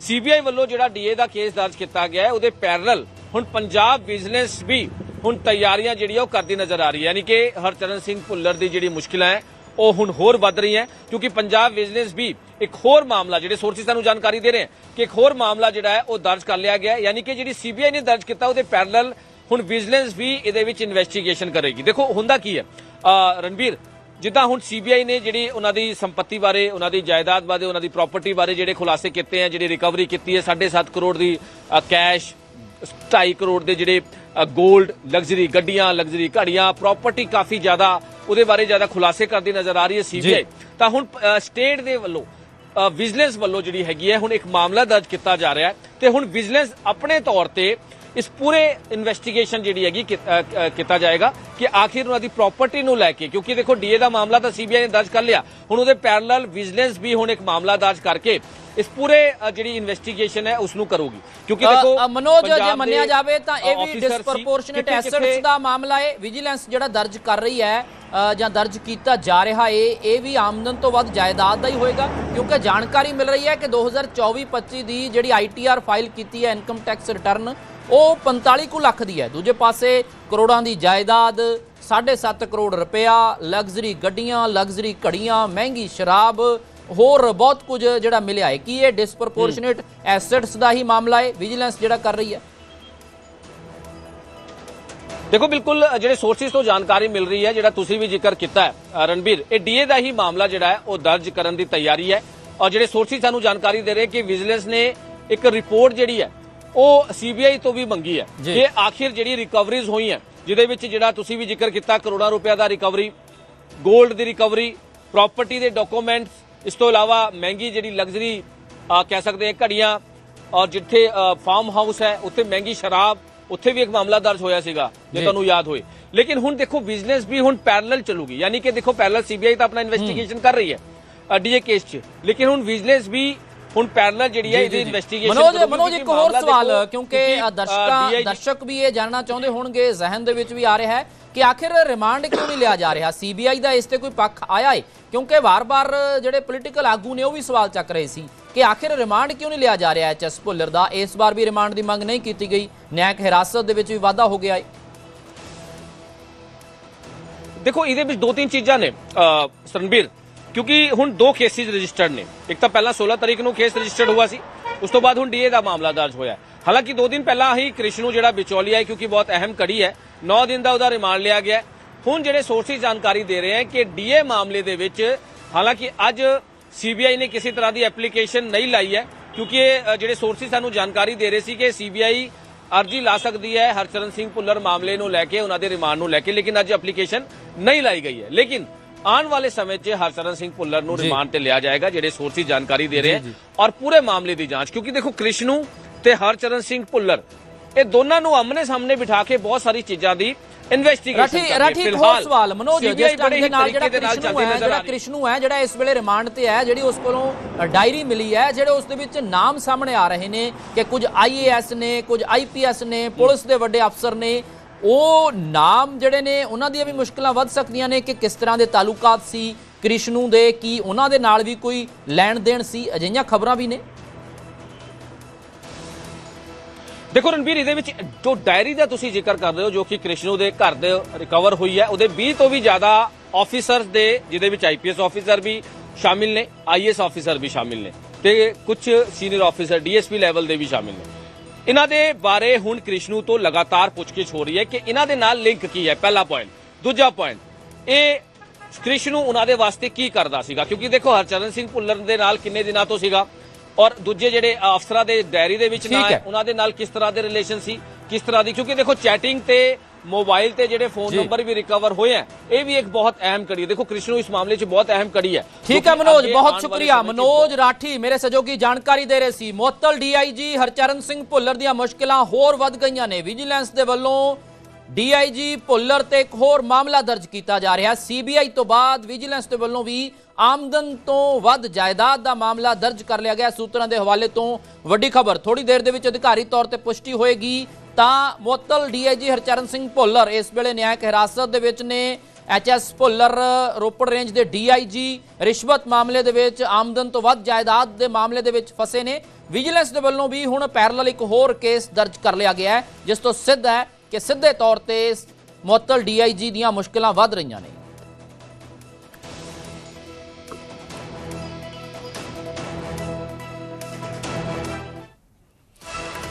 ਸੀਬੀਆਈ ਵੱਲੋਂ ਜਿਹੜਾ ਡੀਏ ਦਾ ਕੇਸ ਦਰਜ ਕੀਤਾ ਗਿਆ ਹੈ ਉਹਦੇ ਪੈਰਲਲ ਹੁਣ ਪੰਜਾਬ ਵਿਜੀਲੈਂਸ ਵੀ ਹੁਣ ਤਿਆਰੀਆਂ ਜਿਹੜੀਆਂ ਉਹ ਕਰਦੀ ਨਜ਼ਰ ਆ ਰਹੀ ਹੈ। ਯਾਨੀ ਕਿ ਹਰਚਰਨ ਸਿੰਘ ਭੁੱਲਰ ਦੀ ਜਿਹੜੀ ਮੁਸ਼ਕਿਲਾਂ ਹੈ ਉਹ ਹੁਣ ਹੋਰ ਵੱਧ ਰਹੀਆਂ ਕਿਉਂਕਿ ਪੰਜਾਬ ਵਿਜੀਲੈਂਸ ਵੀ ਇੱਕ ਹੋਰ ਮਾਮਲਾ ਜਿਹੜੇ ਸੋਰਸਿਸ ਸਾਨੂੰ ਜਾਣਕਾਰੀ ਦੇ ਰਹੇ ਹਨ ਕਿ ਇੱਕ ਹੋਰ ਮਾਮਲਾ ਜਿਹੜਾ ਹੈ ਉਹ ਦਰਜ ਕਰ ਲਿਆ ਗਿਆ ਯਾਨੀ ਕਿ ਜਿਹੜੀ ਸੀਬੀਆਈ ਨੇ ਦਰਜ ਕੀਤਾ ਉਹਦੇ ਪੈਰਲਲ ਹੁਣ ਵਿਜੀਲੈਂਸ ਵੀ ਇਹਦੇ ਵਿੱਚ ਇਨਵੈਸਟੀਗੇਸ਼ਨ ਕਰੇਗੀ। ਦੇਖੋ ਹੁੰਦਾ ਕੀ ਹੈ? ਅ, ਰਣਬੀਰ ਜਿੱਦਾਂ ਹੁਣ ਸੀਬੀਆਈ ਨੇ ਜਿਹੜੀ ਉਹਨਾਂ ਦੀ ਸੰਪਤੀ ਬਾਰੇ ਉਹਨਾਂ ਦੀ ਜਾਇਦਾਦ ਬਾਰੇ ਉਹਨਾਂ ਦੀ ਪ੍ਰਾਪਰਟੀ ਬਾਰੇ ਜਿਹੜੇ ਖੁਲਾਸੇ ਕੀਤੇ ਆ ਜਿਹੜੀ ਰਿਕਵਰੀ ਕੀਤੀ ਹੈ 7.5 ਕਰੋੜ ਦੀ ਕੈਸ਼ 2.5 ਕਰੋੜ ਦੇ ਜਿਹੜੇ 골ਡ ਲਗਜ਼ਰੀ ਗੱਡੀਆਂ ਲਗਜ਼ਰੀ ਘੜੀਆਂ ਪ੍ਰਾਪਰਟੀ ਕਾਫੀ ਜ਼ਿਆਦਾ ਉਹਦੇ ਬਾਰੇ ਜ਼ਿਆਦਾ ਖੁਲਾਸੇ ਕਰਦੀ ਨਜ਼ਰ ਆ ਰਹੀ ਹੈ ਸੀਬੀਆਈ। ਤਾਂ ਹੁਣ ਸਟੇਟ ਦੇ ਵੱਲੋਂ ਵਿਜੀਲੈਂਸ ਵੱਲੋਂ ਜਿਹੜੀ ਹੈਗੀ ਹੈ ਹੁਣ ਇੱਕ ਮਾਮਲਾ ਦਰਜ ਕੀਤਾ ਜਾ ਰਿਹਾ ਹੈ ਤੇ ਹੁਣ ਵਿਜੀਲੈਂਸ ਆਪਣੇ ਤੌਰ ਤੇ ਇਸ ਪੂਰੇ ਇਨਵੈਸਟੀਗੇਸ਼ਨ ਜਿਹੜੀ ਹੈਗੀ ਕੀਤਾ ਜਾਏਗਾ ਕਿ ਆਖਿਰ ਉਹਨਾਂ ਦੀ ਪ੍ਰਾਪਰਟੀ ਨੂੰ ਲੈ ਕੇ ਕਿਉਂਕਿ ਦੇਖੋ ਡੀਏ ਦਾ ਮਾਮਲਾ ਤਾਂ ਸੀਬੀਆਈ ਨੇ ਦਰਜ ਕਰ ਲਿਆ। ਹੁਣ ਉਹਦੇ ਪੈਰਲਲ ਵਿਜੀਲੈਂਸ ਵੀ ਹੁਣ ਇੱਕ ਮਾਮਲਾ ਦਰਜ ਕਰਕੇ ਇਸ ਪੂਰੇ ਜਿਹੜੀ ਇਨਵੈਸਟੀਗੇਸ਼ਨ ਹੈ ਉਸ ਨੂੰ ਕਰੂਗੀ। ਕਿਉਂਕਿ ਦੇਖੋ ਮਨੋਜ ਜੇ ਮੰਨਿਆ ਜਾਵੇ ਤਾਂ ਇਹ ਵੀ ਡਿਸਪ੍ਰੋਪੋਰਸ਼ਨੇਟ ਐਸੈਟਸ ਦਾ ਮਾਮਲਾ ਹੈ। ਵਿਜੀਲੈਂਸ ਜਿਹੜਾ ਦਰਜ ਕਰ ਰਹੀ ਹੈ ਜਾਂ ਦਰਜ ਕੀਤਾ ਜਾ ਰਿਹਾ ਹੈ ਇਹ ਵੀ ਆਮਦਨ ਤੋਂ ਵੱਧ ਜਾਇਦਾਦ ਦਾ ਹੀ ਹੋਏਗਾ ਕਿਉਂਕਿ ਜਾਣਕਾਰੀ ਮਿਲ ਰਹੀ ਹੈ ਕਿ 2024-25 ਦੀ ਜਿਹੜੀ ਆਈਟੀਆਰ ਫਾਈਲ ਕੀਤੀ ਹੈ ਇਨਕਮ ਟੈਕਸ ਰਿਟਰਨ ਉਹ 45 ਕੁ ਲੱਖ ਦੀ ਹੈ। ਦੂਜੇ ਪਾਸੇ ਕਰੋੜਾਂ ਦੀ ਜਾਇਦਾਦ 7.5 ਕਰੋੜ ਰੁਪਇਆ, ਲਗਜ਼ਰੀ ਗੱਡੀਆਂ, ਲਗਜ਼ਰੀ ਘੜੀਆਂ, ਮਹਿੰਗੀ ਸ਼ਰਾਬ, ਹੋਰ ਬਹੁਤ ਕੁਝ ਜਿਹੜਾ ਮਿਲਿਆ ਹੈ। ਕਿ ਇਹ ਡਿਸਪ੍ਰੋਪੋਰਸ਼ਨੇਟ ਐਸੈਟਸ ਦਾ ਹੀ ਮਾਮਲਾ ਹੈ? ਵਿਜੀਲੈਂਸ ਜਿਹੜਾ ਕਰ ਰਹੀ ਹੈ। ਦੇਖੋ, ਬਿਲਕੁਲ ਜਿਹੜੇ ਸੋਰਸਿਸ ਤੋਂ ਜਾਣਕਾਰੀ ਮਿਲ ਰਹੀ ਹੈ, ਜਿਹੜਾ ਤੁਸੀਂ ਵੀ ਜ਼ਿਕਰ ਕੀਤਾ ਹੈ, ਰਣਬੀਰ, ਇਹ ਡੀਏ ਦਾ ਹੀ ਮਾਮਲਾ ਜਿਹੜਾ ਹੈ, ਉਹ ਦਰਜ ਕਰਨ ਦੀ ਤਿਆਰੀ ਹੈ। ਔਰ ਜਿਹੜੇ ਸੋਰਸਿਸ ਸਾਨੂੰ ਜਾਣਕਾਰੀ ਦੇ ਰਹੇ ਕਿ ਵਿਜੀਲੈਂਸ ਨੇ ਇੱਕ ਰਿਪੋਰਟ ਜਿਹੜੀ ਹੈ ਉਹ ਸੀਬੀਆਈ ਤੋਂ ਵੀ ਮੰਗੀ ਹੈ। ਕਿ ਆਖਿਰ ਜਿਹੜੀ ਰਿਕਵਰੀਜ਼ ਹੋਈਆਂ ਜਿਹਦੇ ਵਿੱਚ ਜਿਹੜਾ ਤੁਸੀਂ ਵੀ ਜ਼ਿਕਰ ਕੀਤਾ ਕਰੋੜਾਂ ਰੁਪਏ ਦਾ ਰਿਕਵਰੀ 골ਡ ਦੀ ਰਿਕਵਰੀ ਪ੍ਰਾਪਰਟੀ ਦੇ ਡਾਕੂਮੈਂਟਸ ਇਸ ਤੋਂ ਇਲਾਵਾ ਮਹਿੰਗੀ ਜਿਹੜੀ ਲਗਜ਼ਰੀ ਕਹਿ ਸਕਦੇ ਹਾਂ ਘੜੀਆਂ ਔਰ ਜਿੱਥੇ ਫਾਰਮ ਹਾਊਸ ਹੈ ਉੱਥੇ ਮਹਿੰਗੀ ਸ਼ਰਾਬ ਉੱਥੇ ਵੀ ਇੱਕ ਮਾਮਲਾ ਦਰਜ ਹੋਇਆ ਸੀਗਾ ਜੇ। ਤੁਹਾਨੂੰ ਯਾਦ ਹੋਏ ਲੇਕਿਨ ਹੁਣ ਦੇਖੋ ਬਿਜ਼ਨਸ ਵੀ ਹੁਣ ਪੈਰਲਲ ਚੱਲੂਗੀ ਯਾਨੀ ਕਿ ਦੇਖੋ ਪੈਰਲਲ ਸੀਬੀਆਈ ਤਾਂ ਆਪਣਾ ਇਨਵੈਸਟੀਗੇਸ਼ਨ ਕਰ ਰਹੀ ਹੈ ਡੀਏ ਕੇਸ 'ਚ ਲੇਕਿਨ ਹੁਣ ਵਿਜੀਲੈਂਸ ਵੀ ਹੁਣ ਪੈਰਲਲ ਜਿਹੜੀ ਹੈ ਇਹਦੀ ਇਨਵੈਸਟੀਗੇਸ਼ਨ ਮਨੋਜ ਮਨੋਜ ਇੱਕ ਹੋਰ ਸਵਾਲ ਕਿਉਂਕਿ ਦਰਸ਼ਕਾਂ ਦਰਸ਼ਕ ਵੀ ਇਹ ਜਾਣਨਾ ਚਾਹੁੰਦੇ ਹੋਣਗੇ ਜ਼ਹਿਨ ਦੇ ਵਿੱਚ ਵੀ ਆ ਰਿਹਾ ਹੈ ਕਿ ਆਖਿਰ ਰਿਮਾਂਡ ਕਿਉਂ ਨਹੀਂ ਲਿਆ ਜਾ ਰਿਹਾ? ਸੀਬੀਆਈ ਦਾ ਇਸ ਤੇ ਕੋਈ ਪੱਖ ਆਇਆ ਹੈ ਕਿਉਂਕਿ ਵਾਰ-ਵਾਰ ਜਿਹੜੇ ਪੋਲੀਟੀਕਲ ਆਗੂ ਨੇ ਉਹ ਵੀ ਸਵਾਲ ਚੱਕ ਰਹੇ ਸੀ ਕਿ ਆਖਿਰ ਰਿਮਾਂਡ ਕਿਉਂ ਨਹੀਂ ਲਿਆ ਜਾ ਰਿਹਾ ਐਚਐਸ ਭੁੱਲਰ ਦਾ ਇਸ ਵਾਰ ਵੀ ਰਿਮਾਂਡ ਦੀ ਮੰਗ ਨਹੀਂ ਕੀਤੀ ਗਈ। ਨਿਆਂਇਕ ਹਿਰਾਸਤ ਦੇ ਵਿੱਚ ਵੀ ਵਾਧਾ ਹੋ ਗਿਆ ਹੈ ਦੇਖੋ ਇਹਦੇ ਵਿੱਚ ਦੋ ਤਿੰਨ ਚੀਜ਼ਾਂ ਨੇ ਸਰਨਬੀਰ। ਕਿਉਂਕਿ ਹੁਣ ਦੋ ਕੇਸਿਸ ਰਜਿਸਟਰਡ ਨੇ। ਇੱਕ ਤਾਂ ਪਹਿਲਾਂ 16 ਤਰੀਕ ਨੂੰ ਕੇਸ ਰਜਿਸਟਰਡ ਹੋਇਆ ਸੀ, ਉਸ ਤੋਂ ਬਾਅਦ ਹੁਣ ਡੀਏ ਦਾ ਮਾਮਲਾ ਦਰਜ ਹੋਇਆ ਹਾਲਾਂਕਿ ਦੋ ਦਿਨ ਪਹਿਲਾਂ ਹੀ ਕ੍ਰਿਸ਼ਨੂ ਜਿਹੜਾ ਵਿਚੋਲੀਆ ਹੈ ਕਿਉਂਕਿ ਬਹੁਤ ਅਹਿਮ ਕੜੀ ਹੈ 9 ਦਿਨ ਦਾ ਉਹਦਾ ਰਿਮਾਂਡ ਲਿਆ ਗਿਆ ਹੁਣ ਜਿਹੜੇ ਸੋਰਸਿਸ ਜਾਣਕਾਰੀ ਦੇ ਰਹੇ ਹਨ ਕਿ ਡੀਏ ਮਾਮਲੇ ਦੇ ਵਿੱਚ ਹਾਲਾਂਕਿ ਅੱਜ ਸੀਬੀਆਈ ਨੇ ਕਿਸੇ ਤਰ੍ਹਾਂ ਦੀ ਐਪਲੀਕੇਸ਼ਨ ਨਹੀਂ ਲਾਈ ਹੈ, ਕਿਉਂਕਿ ਇਹ ਜਿਹੜੇ ਸੋਰਸਿਸ ਸਾਨੂੰ ਜਾਣਕਾਰੀ ਦੇ ਰਹੇ ਸੀ ਕਿ ਸੀਬੀਆਈ ਅਰਜੀ ਲਾ ਸਕਦੀ ਹੈ, ਹਰਚਰਨ ਸਿੰਘ ਭੁੱਲਰ ਮਾਮਲੇ ਨੂੰ ਲੈ ਕੇ, ਉਹਨਾਂ ਦੇ ਰਿਮਾਂਡ ਨੂੰ ਲੈ ਕੇ, ਲੇਕਿਨ ਅੱਜ ਐਪਲੀਕੇਸ਼ਨ ਨਹੀਂ ਲਾਈ ਗਈ ਹੈ। ਲੇਕਿਨ ਆਉਣ ਵਾਲੇ ਸਮੇਂ 'ਚ ਹਰਚਰਨ ਸਿੰਘ ਭੁੱਲਰ ਨੂੰ ਰਿਮਾਂਡ ਤੇ ਲਿਆ ਜਾਏਗਾ ਜਿਹੜੇ ਸੋਰਸਿਸ ਜਾਣਕਾਰੀ ਦੇ ਰਹੇ ਹਨ ਔਰ ਪੂਰੇ ਮਾਮਲੇ ਦੀ ਜਾਂਚ। ਕਿਉਂਕਿ ਦੇਖੋ ਕ੍ਰਿਸ਼ਨੂ ਤੇ ਹਰਚਰਨ ਸਿੰਘ ਭੁੱਲਰ ਇਹ ਦੋਨਾਂ ਨੂੰ ਆਮਨੇ ਸਾਹਮਣੇ ਬਿਠਾ ਕੇ ਬਹੁਤ ਸਾਰੀ ਚੀਜ਼ਾਂ ਦੀ ਇਨਵੈਸਟੀਗੇਸ਼ਨ ਰਾਠੀ ਰਾਠੀ ਹੋਰ ਸਵਾਲ ਮਨੋਜ ਜਿਸ ਢੰਗ ਦੇ ਨਾਲ ਜਿਹੜਾ ਕ੍ਰਿਸ਼ਨੂ ਹੈ ਜਿਹੜਾ ਕ੍ਰਿਸ਼ਨ ਹੈ ਜਿਹੜਾ ਇਸ ਵੇਲੇ ਰਿਮਾਂਡ ਤੇ ਹੈ ਜਿਹੜੀ ਉਸ ਕੋਲੋਂ ਡਾਇਰੀ ਮਿਲੀ ਹੈ ਜਿਹੜੇ ਉਸ ਦੇ ਵਿੱਚ ਨਾਮ ਸਾਹਮਣੇ ਆ ਰਹੇ ਨੇ ਕਿ ਕੁਝ ਆਈਏਐਸ ਨੇ ਕੁਝ ਆਈਪੀਐਸ ਨੇ ਪੁਲਿਸ ਦੇ ਵੱਡੇ ਅਫਸਰ ਨੇ ਉਹ ਨਾਮ ਜਿਹੜੇ ਨੇ, ਉਹਨਾਂ ਦੀਆਂ ਵੀ ਮੁਸ਼ਕਲਾਂ ਵੱਧ ਸਕਦੀਆਂ ਨੇ ਕਿ ਕਿਸ ਤਰ੍ਹਾਂ ਦੇ ਤਾਲੁਕਾਤ ਸੀ, ਕ੍ਰਿਸ਼ਨੂ ਦੇ ਕੀ, ਉਹਨਾਂ ਦੇ ਨਾਲ ਵੀ ਕੋਈ ਲੈਣ ਦੇਣ ਸੀ, ਅਜਿਹੀਆਂ ਖਬਰਾਂ ਵੀ ਨੇ? ਦੇਖੋ ਰਣਬੀਰ, ਇਹਦੇ ਵਿੱਚ ਜੋ ਡਾਇਰੀ ਦਾ ਤੁਸੀਂ ਜ਼ਿਕਰ ਕਰ ਰਹੇ ਹੋ, ਜੋ ਕਿ ਕ੍ਰਿਸ਼ਨੂ ਦੇ ਘਰ ਦੇ ਰਿਕਵਰ ਹੋਈ ਹੈ, ਉਹਦੇ 20 ਤੋਂ ਵੀ ਜ਼ਿਆਦਾ ਆਫੀਸਰਸ ਦੇ, ਜਿਹਦੇ ਵਿੱਚ ਆਈਪੀਐਸ ਆਫੀਸਰ ਵੀ ਸ਼ਾਮਿਲ ਨੇ ਆਈਐਸ ਆਫੀਸਰ ਵੀ ਸ਼ਾਮਿਲ ਨੇ ਤੇ ਕੁਝ ਸੀਨੀਅਰ ਆਫੀਸਰ ਡੀਐਸਪੀ ਲੈਵਲ ਦੇ ਵੀ ਸ਼ਾਮਿਲ ਨੇ। ਇਹਨਾਂ ਦੇ ਬਾਰੇ ਹੁਣ ਕ੍ਰਿਸ਼ਨੂ ਤੋਂ ਲਗਾਤਾਰ ਪੁੱਛਗਿੱਛ ਹੋ ਰਹੀ ਹੈ ਕਿ ਇਹਨਾਂ ਦੇ ਨਾਲ ਲਿੰਕ ਕੀ ਹੈ? ਪਹਿਲਾ ਪੁਆਇੰਟ ਦੂਜਾ ਪੁਆਇੰਟ ਇਹ ਕ੍ਰਿਸ਼ਨੂ ਉਹਨਾਂ ਦੇ ਵਾਸਤੇ ਕੀ ਕਰਦਾ ਸੀਗਾ? ਕਿਉਂਕਿ ਦੇਖੋ ਹਰਚਰਨ ਸਿੰਘ ਭੁੱਲਰ ਦੇ ਨਾਲ ਕਿੰਨੇ ਦਿਨਾਂ ਤੋਂ ਸੀਗਾ? ਔਰ ਦੂਜੇ ਜਿਹੜੇ ਅਫਸਰਾਂ ਦੇ ਡਾਇਰੀ ਦੇ ਵਿੱਚ ਠੀਕ ਨਾ ਹੈ। ਹੈ। ਉਹਨਾਂ ਦੇ ਨਾਲ ਕਿਸ ਤਰ੍ਹਾਂ ਦੇ ਰਿਲੇਸ਼ਨ ਸੀ? ਕਿਸ ਤਰ੍ਹਾਂ ਦੀ? ਕਿਉਂਕਿ ਦੇਖੋ ਚੈਟਿੰਗ ਤੇ ਮੋਬਾਈਲ ਤੇ ਜਿਹੜੇ ਫੋਨ। ਨੰਬਰ ਵੀ ਰਿਕਵਰ ਹੋਏ ਆ ਇਹ ਵੀ ਇੱਕ ਬਹੁਤ ਅਹਿਮ ਕੜੀ ਹੈ। ਦੇਖੋ ਕ੍ਰਿਸ਼ਨੂ ਇਸ ਮਾਮਲੇ 'ਚ ਬਹੁਤ ਅਹਿਮ ਕੜੀ ਹੈ। ਠੀਕ ਹੈ ਮਨੋਜ ਬਹੁਤ ਸ਼ੁਕਰੀਆ। ਮਨੋਜ ਰਾਠੀ ਮੇਰੇ ਸਹਿਯੋਗੀ ਜਾਣਕਾਰੀ ਦੇ ਰਹੇ ਸੀ। ਮੁਅੱਤਲ ਡੀਆਈਜੀ ਹਰਚਰਨ ਸਿੰਘ ਭੁੱਲਰ ਦੀਆਂ ਮੁਸ਼ਕਲਾਂ ਹੋਰ ਵੱਧ ਗਈਆਂ ਨੇ। ਵਿਜੀਲੈਂਸ ਦੇ ਵੱਲੋਂ ਡੀਆਈਜੀ ਭੁੱਲਰ ਤੇ ਇੱਕ ਹੋਰ ਮਾਮਲਾ ਦਰਜ ਕੀਤਾ ਜਾ ਰਿਹਾ। ਸੀਬੀਆਈ ਤੋਂ ਬਾਅਦ ਵਿਜੀਲੈਂਸ ਦੇ ਵੱਲੋਂ ਵੀ ਆਮਦਨ ਤੋਂ ਵੱਧ ਜਾਇਦਾਦ ਦਾ ਮਾਮਲਾ ਦਰਜ ਕਰ ਲਿਆ ਗਿਆ। ਸੂਤਰਾਂ ਦੇ ਹਵਾਲੇ ਤੋਂ ਵੱਡੀ ਖਬਰ। ਥੋੜੀ ਦੇਰ ਦੇ ਵਿੱਚ ਅਧਿਕਾਰੀ ਤੌਰ ਤੇ ਪੁਸ਼ਟੀ ਹੋਏਗੀ। ਤਾਂ ਮੁਅੱਤਲ ਡੀਆਈਜੀ ਹਰਚਰਨ ਸਿੰਘ ਭੁੱਲਰ ਇਸ ਵੇਲੇ ਨਿਆਇਕ ਹਿਰਾਸਤ ਦੇ ਵਿੱਚ ਨੇ। ਐਚਐਸ ਭੁੱਲਰ ਰੋਪੜ ਰੇਂਜ ਦੇ ਡੀਆਈਜੀ ਰਿਸ਼ਵਤ ਮਾਮਲੇ ਦੇ ਵਿੱਚ ਆਮਦਨ ਤੋਂ ਵੱਧ ਜਾਇਦਾਦ ਦੇ ਮਾਮਲੇ ਦੇ ਵਿੱਚ ਫਸੇ ਨੇ। ਵਿਜੀਲੈਂਸ ਦੇ ਵੱਲੋਂ ਵੀ ਹੁਣ ਪੈਰਲਲ ਇੱਕ ਹੋਰ ਕੇਸ ਦਰਜ ਕਰ ਲਿਆ ਗਿਆ ਹੈ, ਜਿਸ ਤੋਂ ਸਿੱਧ ਹੈ ਕਿ ਸਿੱਧੇ ਤੌਰ ਤੇ ਮੁਅੱਤਲ ਡੀਆਈਜੀ ਦੀਆਂ ਮੁਸ਼ਕਲਾਂ ਵੱਧ ਰਹੀਆਂ ਨੇ।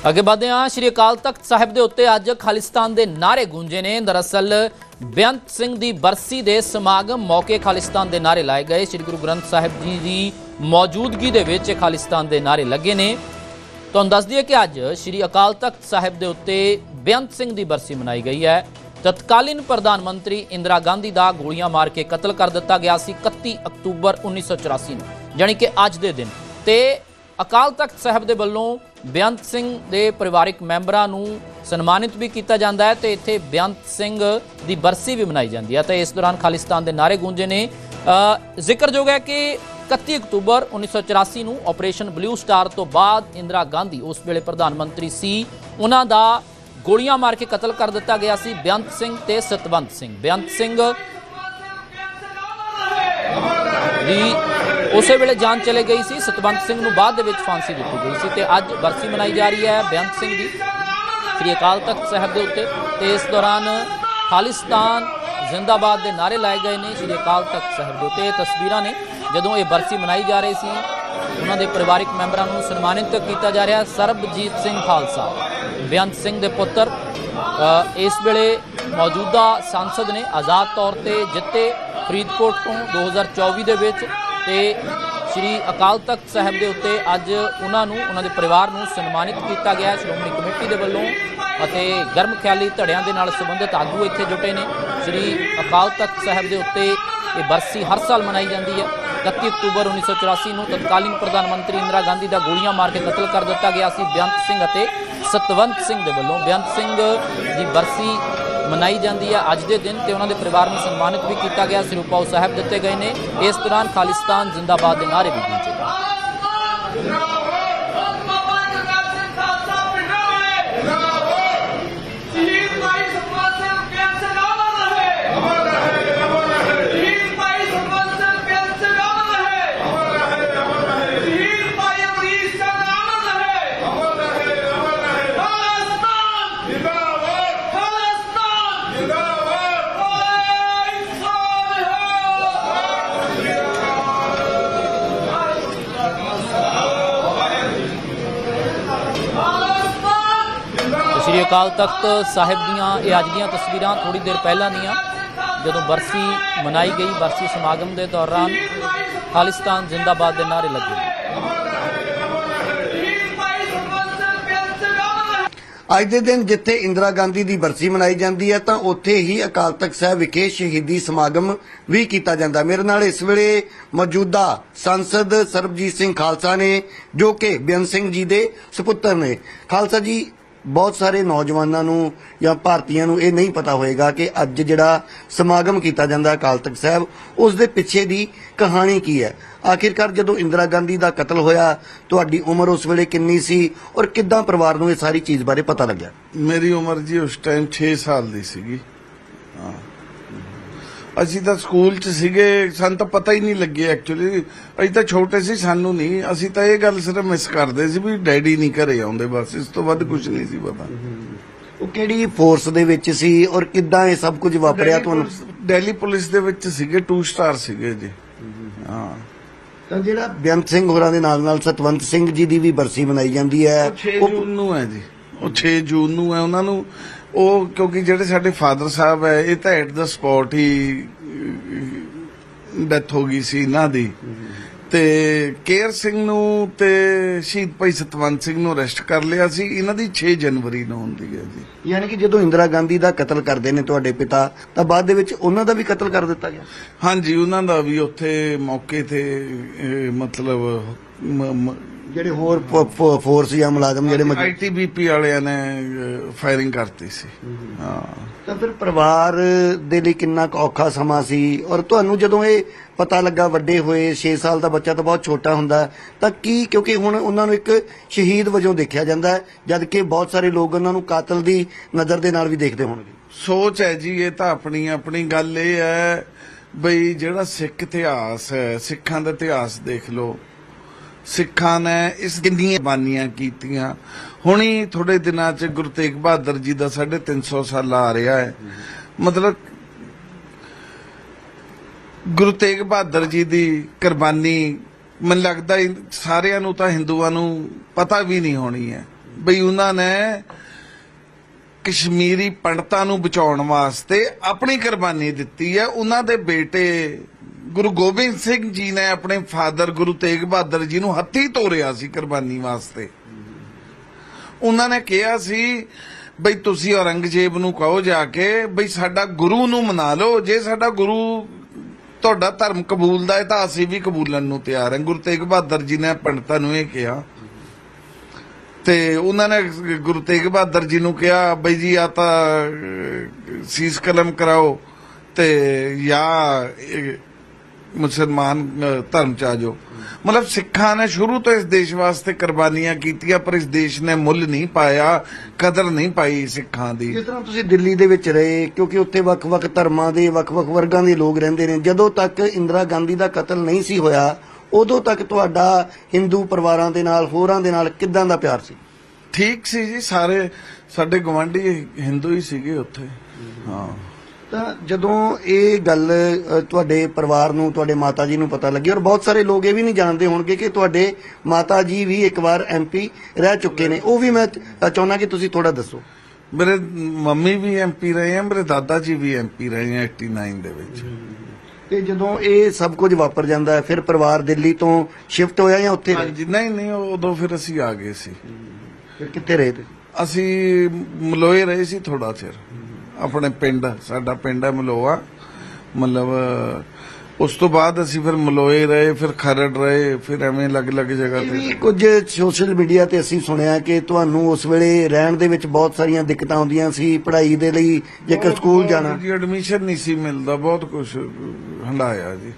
ਅੱਗੇ ਵਧਦੇ ਹਾਂ। ਸ਼੍ਰੀ ਅਕਾਲ ਤਖਤ ਸਾਹਿਬ ਦੇ ਉੱਤੇ ਅੱਜ ਖਾਲਿਸਤਾਨ ਦੇ ਨਾਰੇ ਗੂੰਜੇ ਨੇ। ਦਰਅਸਲ, ਬੇਅੰਤ ਸਿੰਘ ਦੀ ਬਰਸੀ ਦੇ ਸਮਾਗਮ ਮੌਕੇ ਖਾਲਿਸਤਾਨ ਦੇ ਨਾਰੇ ਲਾਏ ਗਏ। ਸ਼੍ਰੀ ਗੁਰੂ ਗ੍ਰੰਥ ਸਾਹਿਬ ਜੀ ਦੀ ਮੌਜੂਦਗੀ ਦੇ ਵਿੱਚ ਖਾਲਿਸਤਾਨ ਦੇ ਨਾਰੇ ਲੱਗੇ ਨੇ। ਤੁਹਾਨੂੰ ਦੱਸ ਦਈਏ ਕਿ ਅੱਜ ਸ਼੍ਰੀ ਅਕਾਲ ਤਖਤ ਸਾਹਿਬ ਦੇ ਉੱਤੇ ਬੇਅੰਤ ਸਿੰਘ ਦੀ ਬਰਸੀ ਮਨਾਈ ਗਈ ਹੈ। ਤਤਕਾਲੀਨ ਪ੍ਰਧਾਨ ਮੰਤਰੀ ਇੰਦਰਾ ਗਾਂਧੀ ਦਾ ਗੋਲੀਆਂ ਮਾਰ ਕੇ ਕਤਲ ਕਰ ਦਿੱਤਾ ਗਿਆ ਸੀ 31 ਅਕਤੂਬਰ 1984 ਨੂੰ। ਯਾਨੀ ਕਿ ਅੱਜ ਦੇ ਦਿਨ। ਤੇ ਅਕਾਲ ਤਖਤ ਸਾਹਿਬ ਦੇ ਵੱਲੋਂ ਬੇਅੰਤ ਸਿੰਘ ਦੇ ਪਰਿਵਾਰਕ ਮੈਂਬਰਾਂ ਨੂੰ ਸਨਮਾਨਿਤ ਵੀ ਕੀਤਾ ਜਾਂਦਾ ਹੈ ਤੇ ਇੱਥੇ ਬੇਅੰਤ ਸਿੰਘ ਦੀ ਬਰਸੀ ਵੀ ਮਨਾਈ ਜਾਂਦੀ ਹੈ ਤੇ ਇਸ ਦੌਰਾਨ ਖਾਲਿਸਤਾਨ ਦੇ ਨਾਰੇ ਗੂੰਜੇ ਨੇ। ਜ਼ਿਕਰਯੋਗ ਹੈ ਕਿ 31 ਅਕਤੂਬਰ 1984 ਨੂੰ ਆਪਰੇਸ਼ਨ ਬਲੂ ਸਟਾਰ ਤੋਂ ਬਾਅਦ ਇੰਦਰਾ ਗਾਂਧੀ ਉਸ ਵੇਲੇ ਪ੍ਰਧਾਨ ਮੰਤਰੀ ਸੀ। ਉਹਨਾਂ ਦਾ ਗੋਲੀਆਂ ਮਾਰ ਕੇ ਕਤਲ ਕਰ ਦਿੱਤਾ ਗਿਆ ਸੀ ਬੇਅੰਤ ਸਿੰਘ ਤੇ ਸਤਵੰਤ ਸਿੰਘ। ਬੇਅੰਤ ਸਿੰਘ ਦੀ ਉਸੇ ਵੇਲੇ ਜਾਨ ਚਲੇ ਗਈ ਸੀ। ਸਤਵੰਤ ਸਿੰਘ ਨੂੰ ਬਾਅਦ ਦੇ ਵਿੱਚ ਫਾਂਸੀ ਦਿੱਤੀ ਗਈ ਸੀ ਤੇ ਅੱਜ ਬਰਸੀ ਮਨਾਈ ਜਾ ਰਹੀ ਹੈ ਬੇਅੰਤ ਸਿੰਘ ਦੀ। ਸ੍ਰੀ ਅਕਾਲ ਤਖਤ ਸਾਹਿਬ ਦੇ ਉੱਤੇ ਤੇ ਇਸ ਦੌਰਾਨ ਖਾਲਿਸਤਾਨ ਜ਼ਿੰਦਾਬਾਦ ਦੇ ਨਾਰੇ ਲਾਏ ਗਏ ਨੇ ਸ੍ਰੀ ਅਕਾਲ ਤਖਤ ਸਾਹਿਬ ਦੇ ਉੱਤੇ। ਇਹ ਤਸਵੀਰਾਂ ਨੇ ਜਦੋਂ ਇਹ ਬਰਸੀ ਮਨਾਈ ਜਾ ਰਹੀ ਸੀ, ਉਹਨਾਂ ਦੇ ਪਰਿਵਾਰਕ ਮੈਂਬਰਾਂ ਨੂੰ ਸਨਮਾਨਿਤ ਕੀਤਾ ਜਾ ਰਿਹਾ ਸਰਬਜੀਤ ਸਿੰਘ ਖਾਲਸਾ, ਬੇਅੰਤ ਸਿੰਘ ਦੇ ਪੁੱਤਰ। ਇਸ ਵੇਲੇ ਮੌਜੂਦਾ ਸੰਸਦ ਨੇ ਆਜ਼ਾਦ ਤੌਰ ਤੇ ਜਿੱਤੇ ਫਰੀਦਕੋਟ ਤੋਂ 2024 ਦੇ ਵਿੱਚ ਤੇ ਸ਼੍ਰੀ ਅਕਾਲ ਤਖਤ ਸਾਹਿਬ ਦੇ ਉੱਤੇ ਅੱਜ ਉਹਨਾਂ ਨੂੰ, ਉਹਨਾਂ ਦੇ ਪਰਿਵਾਰ ਨੂੰ ਸਨਮਾਨਿਤ ਕੀਤਾ ਗਿਆ ਸ਼੍ਰੋਮਣੀ ਕਮੇਟੀ ਦੇ ਵੱਲੋਂ ਅਤੇ ਗਰਮ ਖਿਆਲੀ ਧੜਿਆਂ ਦੇ ਨਾਲ ਸੰਬੰਧਿਤ ਆਗੂ ਇੱਥੇ ਜੁਟੇ ਨੇ। ਸ਼੍ਰੀ ਅਕਾਲ ਤਖਤ ਸਾਹਿਬ ਦੇ ਉੱਤੇ ਇਹ ਬਰਸੀ ਹਰ ਸਾਲ ਮਨਾਈ ਜਾਂਦੀ ਹੈ। 31 ਅਕਤੂਬਰ 1984 ਨੂੰ ਤਤਕਾਲੀਨ ਪ੍ਰਧਾਨ ਮੰਤਰੀ ਇੰਦਰਾ ਗਾਂਧੀ ਦਾ ਗੋਲੀਆਂ ਮਾਰ ਕੇ ਕਤਲ ਕਰ ਦਿੱਤਾ ਗਿਆ ਸੀ। ਬੇਅੰਤ ਸਿੰਘ ਅਤੇ ਸਤਵੰਤ ਸਿੰਘ ਦੇ ਵੱਲੋਂ ਬੇਅੰਤ ਸਿੰਘ ਦੀ ਬਰਸੀ ਮਨਾਈ ਜਾਂਦੀ ਹੈ। ਅੱਜ ਦੇ ਦਿਨ ਤੇ ਉਹਨਾਂ ਦੇ ਪਰਿਵਾਰ ਨੂੰ ਸਨਮਾਨਿਤ ਵੀ ਕੀਤਾ ਗਿਆ। ਸਿਰੂਪਾਉ ਸਾਹਿਬ ਦਿੱਤੇ ਗਏ ਨੇ। ਇਸ ਦੌਰਾਨ ਖਾਲਿਸਤਾਨ ਜ਼ਿੰਦਾਬਾਦ ਦੇ ਨਾਰੇ ਵੀ ਗੂੰਜੇ ਅਕਾਲ ਤਖਤ ਸਾਹਿਬ ਦੀਆਂ ਇਹ ਅੱਜ ਦੀਆਂ ਤਸਵੀਰਾਂ ਥੋੜੀ ਦੇਰ ਪਹਿਲਾਂ ਦੀਆਂ, ਜਦੋਂ ਬਰਸੀ ਮਨਾਈ ਗਈ, ਬਰਸੀ ਸਮਾਗਮ ਦੇ ਦੌਰਾਨ ਖਾਲਿਸਤਾਨ ਜ਼ਿੰਦਾਬਾਦ ਦੇ ਨਾਰੇ ਲੱਗੇ। ਅੱਜ ਦੇ ਦਿਨ ਜਿੱਥੇ ਇੰਦਰਾ ਗਾਂਧੀ ਦੀ ਬਰਸੀ ਮਨਾਈ ਜਾਂਦੀ ਹੈ, ਤਾਂ ਉੱਥੇ ਹੀ ਅਕਾਲ ਤਖਤ ਸਾਹਿਬ ਵਿਖੇ ਸ਼ਹੀਦੀ ਸਮਾਗਮ ਵੀ ਕੀਤਾ ਜਾਂਦਾ ਮੇਰੇ ਨਾਲ ਇਸ ਵੇਲੇ ਮੌਜੂਦਾ ਸੰਸਦ ਸਰਬਜੀਤ ਸਿੰਘ ਖਾਲਸਾ ਨੇ, ਜੋ ਕਿ ਬੇਅੰਤ ਸਿੰਘ ਜੀ ਦੇ ਸੁਪੁੱਤਰ ਨੇ। ਖਾਲਸਾ ਜੀ ਬਹੁਤ ਸਾਰੇ ਨੌਜਵਾਨਾਂ ਨੂੰ ਜਾਂ ਭਾਰਤੀਆਂ ਨੂੰ ਇਹ ਨਹੀਂ ਪਤਾ ਹੋਏਗਾ ਕਿ ਅੱਜ ਜਿਹੜਾ ਸਮਾਗਮ ਕੀਤਾ ਜਾਂਦਾ ਅਕਾਲ ਤਖਤ ਸਾਹਿਬ, ਉਸ ਦੇ ਪਿੱਛੇ ਦੀ ਕਹਾਣੀ ਕੀ ਹੈ? ਆਖਿਰਕਾਰ ਜਦੋਂ ਇੰਦਰਾ ਗਾਂਧੀ ਦਾ ਕਤਲ ਹੋਇਆ, ਤੁਹਾਡੀ ਉਮਰ ਉਸ ਵੇਲੇ ਕਿੰਨੀ ਸੀ ਔਰ ਕਿੱਦਾਂ ਪਰਿਵਾਰ ਨੂੰ ਇਹ ਸਾਰੀ ਚੀਜ਼ ਬਾਰੇ ਪਤਾ ਲੱਗਿਆ? ਮੇਰੀ ਉਮਰ ਜੀ ਉਸ ਟਾਈਮ 6 ਸਾਲ ਦੀ ਸੀਗੀ। ਹਾਂ। ਅਸੀਂ ਤਾਂ ਸਕੂਲ 'ਚ ਸੀਗੇ ਸਾਨੂੰ ਤਾਂ ਪਤਾ ਹੀ ਨਹੀਂ ਲੱਗਿਆ ਐਕਚੁਅਲੀ ਅਸੀਂ ਤਾਂ ਛੋਟੇ ਸੀ ਸਾਨੂੰ ਨਹੀਂ। ਅਸੀਂ ਤਾਂ ਇਹ ਗੱਲ ਸਿਰਫ ਮਿਸ ਕਰਦੇ ਸੀ ਵੀ ਡੈਡੀ ਨਹੀਂ ਘਰੇ ਆਉਂਦੇ ਬਸ ਇਸ ਤੋਂ ਵੱਧ ਕੁਝ ਨਹੀਂ ਸੀ ਪਤਾ। ਉਹ ਕਿਹੜੀ ਫੋਰਸ ਦੇ ਵਿੱਚ ਸੀ ਔਰ ਕਿੱਦਾਂ ਇਹ ਸਭ ਕੁਝ ਵਾਪਰਿਆ ਤੁਹਾਨੂੰ? ਦਿੱਲੀ ਪੁਲਿਸ ਦੇ ਵਿੱਚ ਸੀਗੇ 2 ਸਟਾਰ ਸੀਗੇ ਜੀ। ਹਾਂ। ਤਾਂ ਜਿਹੜਾ ਬੇਅੰਤ ਸਿੰਘ ਹੋਰਾਂ ਦੇ ਨਾਲ ਨਾਲ ਸਤਵੰਤ ਸਿੰਘ ਜੀ ਦੀ ਵੀ ਬਰਸੀ ਮਨਾਈ ਜਾਂਦੀ ਹੈ। ਉਹ 6 ਜੂਨ ਨੂੰ ਹੈ ਜੀ। ਉਹ 6 ਜੂਨ ਨੂੰ ਹੈ। ਉਹਨਾਂ ਨੂੰ ਉਹ ਕਿਉਂਕਿ ਜਿਹੜੇ ਸਾਡੇ ਫਾਦਰ ਸਾਹਿਬ ਹੈ ਇਹ ਤਾਂ ਐਟ ਦਾ ਸਪੌਟ ਹੀ ਡੈਥ ਹੋ ਗਈ ਸੀ ਇਹਨਾਂ ਦੀ। ਤੇ ਕੇਰ ਸਿੰਘ ਨੂੰ ਤੇ ਸ਼ਹੀਦ ਭਾਈ ਸਤਵੰਤ ਸਿੰਘ ਨੂੰ ਅਰੈਸਟ ਕਰ ਲਿਆ ਸੀ। ਇਹਨਾਂ ਦੀ 6 ਜਨਵਰੀ ਨੂੰ ਹੁੰਦੀ ਹੈ ਜੀ। ਯਾਨੀ ਕਿ ਜਦੋਂ ਇੰਦਰਾ ਗਾਂਧੀ ਦਾ ਕਤਲ ਕਰਦੇ ਨੇ ਤੁਹਾਡੇ ਪਿਤਾ ਤਾਂ ਬਾਅਦ ਦੇ ਵਿੱਚ ਉਹਨਾਂ ਦਾ ਵੀ ਕਤਲ ਕਰ ਦਿੱਤਾ ਗਿਆ? ਹਾਂਜੀ ਉਹਨਾਂ ਦਾ ਵੀ ਉੱਥੇ ਮੌਕੇ ਤੇ ਮਤਲਬ ਜਿਹੜੇ ਹੋਰ ਫ- ਫ- ਫੋਰਸ ਜਾਂ ਮੁਲਾਜ਼ਮ ਜਿਹੜੇ ਆਈਟੀਬੀਪੀ ਵਾਲਿਆਂ ਨੇ ਫਾਇਰਿੰਗ ਕਰਤੀ ਸੀ। ਹਾਂ। ਤਾਂ ਫਿਰ ਪਰਿਵਾਰ ਦੇ ਲਈ ਕਿੰਨਾ ਕੁ ਔਖਾ ਸਮਾਂ ਸੀ? ਔਰ ਤੁਹਾਨੂੰ ਜਦੋਂ ਇਹ ਪਤਾ ਲੱਗਾ ਵੱਡੇ ਹੋਏ 6 ਸਾਲ ਦਾ ਬੱਚਾ ਤਾਂ ਬਹੁਤ ਛੋਟਾ ਹੁੰਦਾ ਤਾਂ ਕੀ ਕਿਉਂਕਿ ਹੁਣ ਉਹਨਾਂ ਨੂੰ ਇੱਕ ਸ਼ਹੀਦ ਵਜੋਂ ਦੇਖਿਆ ਜਾਂਦਾ ਹੈ ਜਦ ਕਿ ਬਹੁਤ ਸਾਰੇ ਲੋਕ ਉਹਨਾਂ ਨੂੰ ਕਾਤਲ ਦੀ ਨਜ਼ਰ ਦੇ ਨਾਲ ਵੀ ਦੇਖਦੇ ਹੋਣਗੇ। ਸੋਚ ਹੈ ਜੀ ਇਹ ਤਾਂ ਆਪਣੀ ਆਪਣੀ ਗੱਲ ਇਹ ਹੈ ਬਈ ਜਿਹੜਾ ਸਿੱਖ ਇਤਿਹਾਸ ਹੈ ਸਿੱਖਾਂ ਦਾ ਇਤਿਹਾਸ ਦੇਖ ਲਓ ਸਿੱਖਾਂ ਨੇ ਇਸ ਕਿੰਨੀਆਂ ਬਾਨੀਆਂ ਕੀਤੀਆਂ। ਹੁਣੀ ਥੋੜੇ ਦਿਨਾਂ ਚ ਗੁਰੂ ਤੇਗ ਬਹਾਦਰ ਜੀ ਦਾ 350 ਸਾਲ ਆ ਰਿਹਾ ਹੈ। ਮਤਲਬ ਗੁਰੂ ਤੇਗ ਬਹਾਦਰ ਜੀ ਦੀ ਕੁਰਬਾਨੀ ਮੈਨੂੰ ਲੱਗਦਾ ਸਾਰਿਆਂ ਨੂੰ ਤਾਂ ਹਿੰਦੂਆਂ ਨੂੰ ਪਤਾ ਵੀ ਨਹੀਂ ਹੋਣੀ ਹੈ। ਬਈ ਉਹਨਾਂ ਨੇ ਕਸ਼ਮੀਰੀ ਪੰਡਤਾਂ ਨੂੰ ਬਚਾਉਣ ਵਾਸਤੇ ਆਪਣੀ ਕੁਰਬਾਨੀ ਦਿੱਤੀ ਹੈ। ਉਹਨਾਂ ਦੇ ਬੇਟੇ ਗੁਰੂ ਗੋਬਿੰਦ ਸਿੰਘ ਜੀ ਨੇ ਆਪਣੇ ਫਾਦਰ ਗੁਰੂ ਤੇਗ ਬਹਾਦਰ ਜੀ ਨੂੰ ਹੱਥੀ ਤੋਰਿਆ ਸੀ ਕੁਰਬਾਨੀ ਵਾਸਤੇ। ਉਹਨਾਂ ਨੇ ਕਿਹਾ ਸੀ, ਬਈ ਤੁਸੀਂ ਔਰੰਗਜ਼ੇਬ ਨੂੰ ਕਹੋ ਜਾ ਕੇ, ਬਈ ਸਾਡਾ ਗੁਰੂ ਨੂੰ ਮਨਾ ਲਓ। ਜੇ ਸਾਡਾ ਗੁਰੂ ਤੁਹਾਡਾ ਧਰਮ ਕਬੂਲਦਾ ਹੈ ਤਾਂ ਅਸੀਂ ਵੀ ਕਬੂਲਣ ਨੂੰ ਤਿਆਰ ਹਾਂ। ਗੁਰੂ ਤੇਗ ਬਹਾਦਰ ਜੀ ਨੇ ਪੰਡਤਾਂ ਨੂੰ ਇਹ ਕਿਹਾ। ਤੇ ਉਹਨਾਂ ਨੇ ਗੁਰੂ ਤੇਗ ਬਹਾਦਰ ਜੀ ਨੂੰ ਕਿਹਾ, ਬਈ ਜੀ, ਆ ਤਾਂ ਸੀਸ ਕਲਮ ਕਰਾਓ ਤੇ ਜਾਂ ਮੁਸਲਮਾਨ ਧਰਮ ਚ ਆ ਜਾਓ। ਮਤਲਬ ਸਿੱਖਾਂ ਨੇ ਸ਼ੁਰੂ ਤੋਂ ਇਸ ਦੇਸ਼ ਵਾਸਤੇ ਕੁਰਬਾਨੀਆਂ ਕੀਤੀਆਂ ਪਰ ਇਸ ਦੇਸ਼ ਨੇ ਮੁੱਲ ਨਹੀਂ ਪਾਇਆ ਕਦਰ ਨਹੀਂ ਪਾਈ ਸਿੱਖਾਂ ਦੀ। ਜਿਸ ਤਰ੍ਹਾਂ ਤੁਸੀਂ ਦਿੱਲੀ ਦੇ ਵਿੱਚ ਰਹੇ ਕਿਉਂਕਿ ਉੱਥੇ ਵੱਖ-ਵੱਖ ਧਰਮਾਂ ਦੇ ਵੱਖ-ਵੱਖ ਵਰਗਾਂ ਦੇ ਲੋਕ ਰਹਿੰਦੇ ਨੇ ਜਦੋਂ ਤੱਕ ਇੰਦਰਾ ਗਾਂਧੀ ਦਾ ਕਤਲ ਨਹੀਂ ਸੀ ਹੋਇਆ ਉਦੋਂ ਤੱਕ ਤੁਹਾਡਾ ਹਿੰਦੂ ਪਰਿਵਾਰਾਂ ਦੇ ਨਾਲ ਹੋਰਾਂ ਦੇ ਨਾਲ ਕਿੱਦਾਂ ਦਾ ਪਿਆਰ ਸੀ? ਠੀਕ ਸੀ ਜੀ ਸਾਰੇ ਸਾਡੇ ਗਵਾਂਢੀ ਹਿੰਦੂ ਹੀ ਸੀਗੇ ਉੱਥੇ। ਹਾਂ। ਤਾਂ ਜਦੋਂ ਇਹ ਗੱਲ ਤੁਹਾਡੇ ਪਰਿਵਾਰ ਨੂੰ ਤੁਹਾਡੇ ਮਾਤਾ ਜੀ ਨੂੰ ਪਤਾ ਲੱਗੀ ਔਰ ਬਹੁਤ ਸਾਰੇ ਲੋਕ ਇਹ ਵੀ ਨਹੀਂ ਜਾਣਦੇ ਹੋਣਗੇ ਕਿ ਤੁਹਾਡੇ ਮਾਤਾ ਜੀ ਵੀ ਇੱਕ ਵਾਰ ਐਮਪੀ ਰਹਿ ਚੁੱਕੇ ਨੇ। ਉਹ ਵੀ ਮੈਂ ਚਾਹੁੰਦਾ ਕਿ ਤੁਸੀਂ ਥੋੜਾ ਦੱਸੋ। ਮੇਰੇ ਮੰਮੀ ਵੀ ਐਮਪੀ ਰਹੇ ਆ ਮੇਰੇ ਦਾਦਾ ਜੀ ਵੀ ਐਮਪੀ ਰਹੇ ਆ 89 ਦੇ ਵਿੱਚ। ਤੇ ਜਦੋਂ ਇਹ ਸਭ ਕੁਝ ਵਾਪਰ ਜਾਂਦਾ ਹੈ ਫਿਰ ਪਰਿਵਾਰ ਦਿੱਲੀ ਤੋਂ ਸ਼ਿਫਟ ਹੋਇਆ ਜਾਂ ਉੱਥੇ ਹਾਂਜੀ ਨਹੀਂ ਨਹੀਂ ਉਦੋਂ ਫਿਰ ਅਸੀਂ ਆ ਗਏ ਸੀ। ਫਿਰ ਕਿੱਥੇ ਰਹੇ ਤੇ ਅਸੀਂ ਮਲੋਏ ਰਹੇ ਸੀ ਥੋੜਾ ਚਿਰ। ਆਪਣੇ ਪਿੰਡ ਸਾਡਾ ਪਿੰਡ ਹੈ ਮਲੋਆ। ਮਤਲਬ ਉਸ ਤੋਂ ਬਾਅਦ ਅਸੀਂ ਫਿਰ ਮਲੋਏ ਰਹੇ ਫਿਰ ਖਰੜ ਰਹੇ ਫਿਰ ਐਵੇਂ ਅਲੱਗ-ਅਲੱਗ ਜਗ੍ਹਾ ਤੇ। ਕੁਝ ਸੋਸ਼ਲ ਮੀਡੀਆ ਤੇ ਅਸੀਂ ਸੁਣਿਆ ਕਿ ਤੁਹਾਨੂੰ ਉਸ ਵੇਲੇ ਰਹਿਣ ਦੇ ਵਿੱਚ ਬਹੁਤ ਸਾਰੀਆਂ ਦਿੱਕਤਾਂ ਆਉਂਦੀਆਂ ਸੀ ਪੜ੍ਹਾਈ ਦੇ ਲਈ ਜੇਕਰ ਸਕੂਲ ਜਾਣਾ। ਜੀ ਐਡਮਿਸ਼ਨ ਨਹੀਂ ਸੀ ਮਿਲਦਾ ਬਹੁਤ ਕੁਝ ਹੰਡਾਇਆ ਜੀ।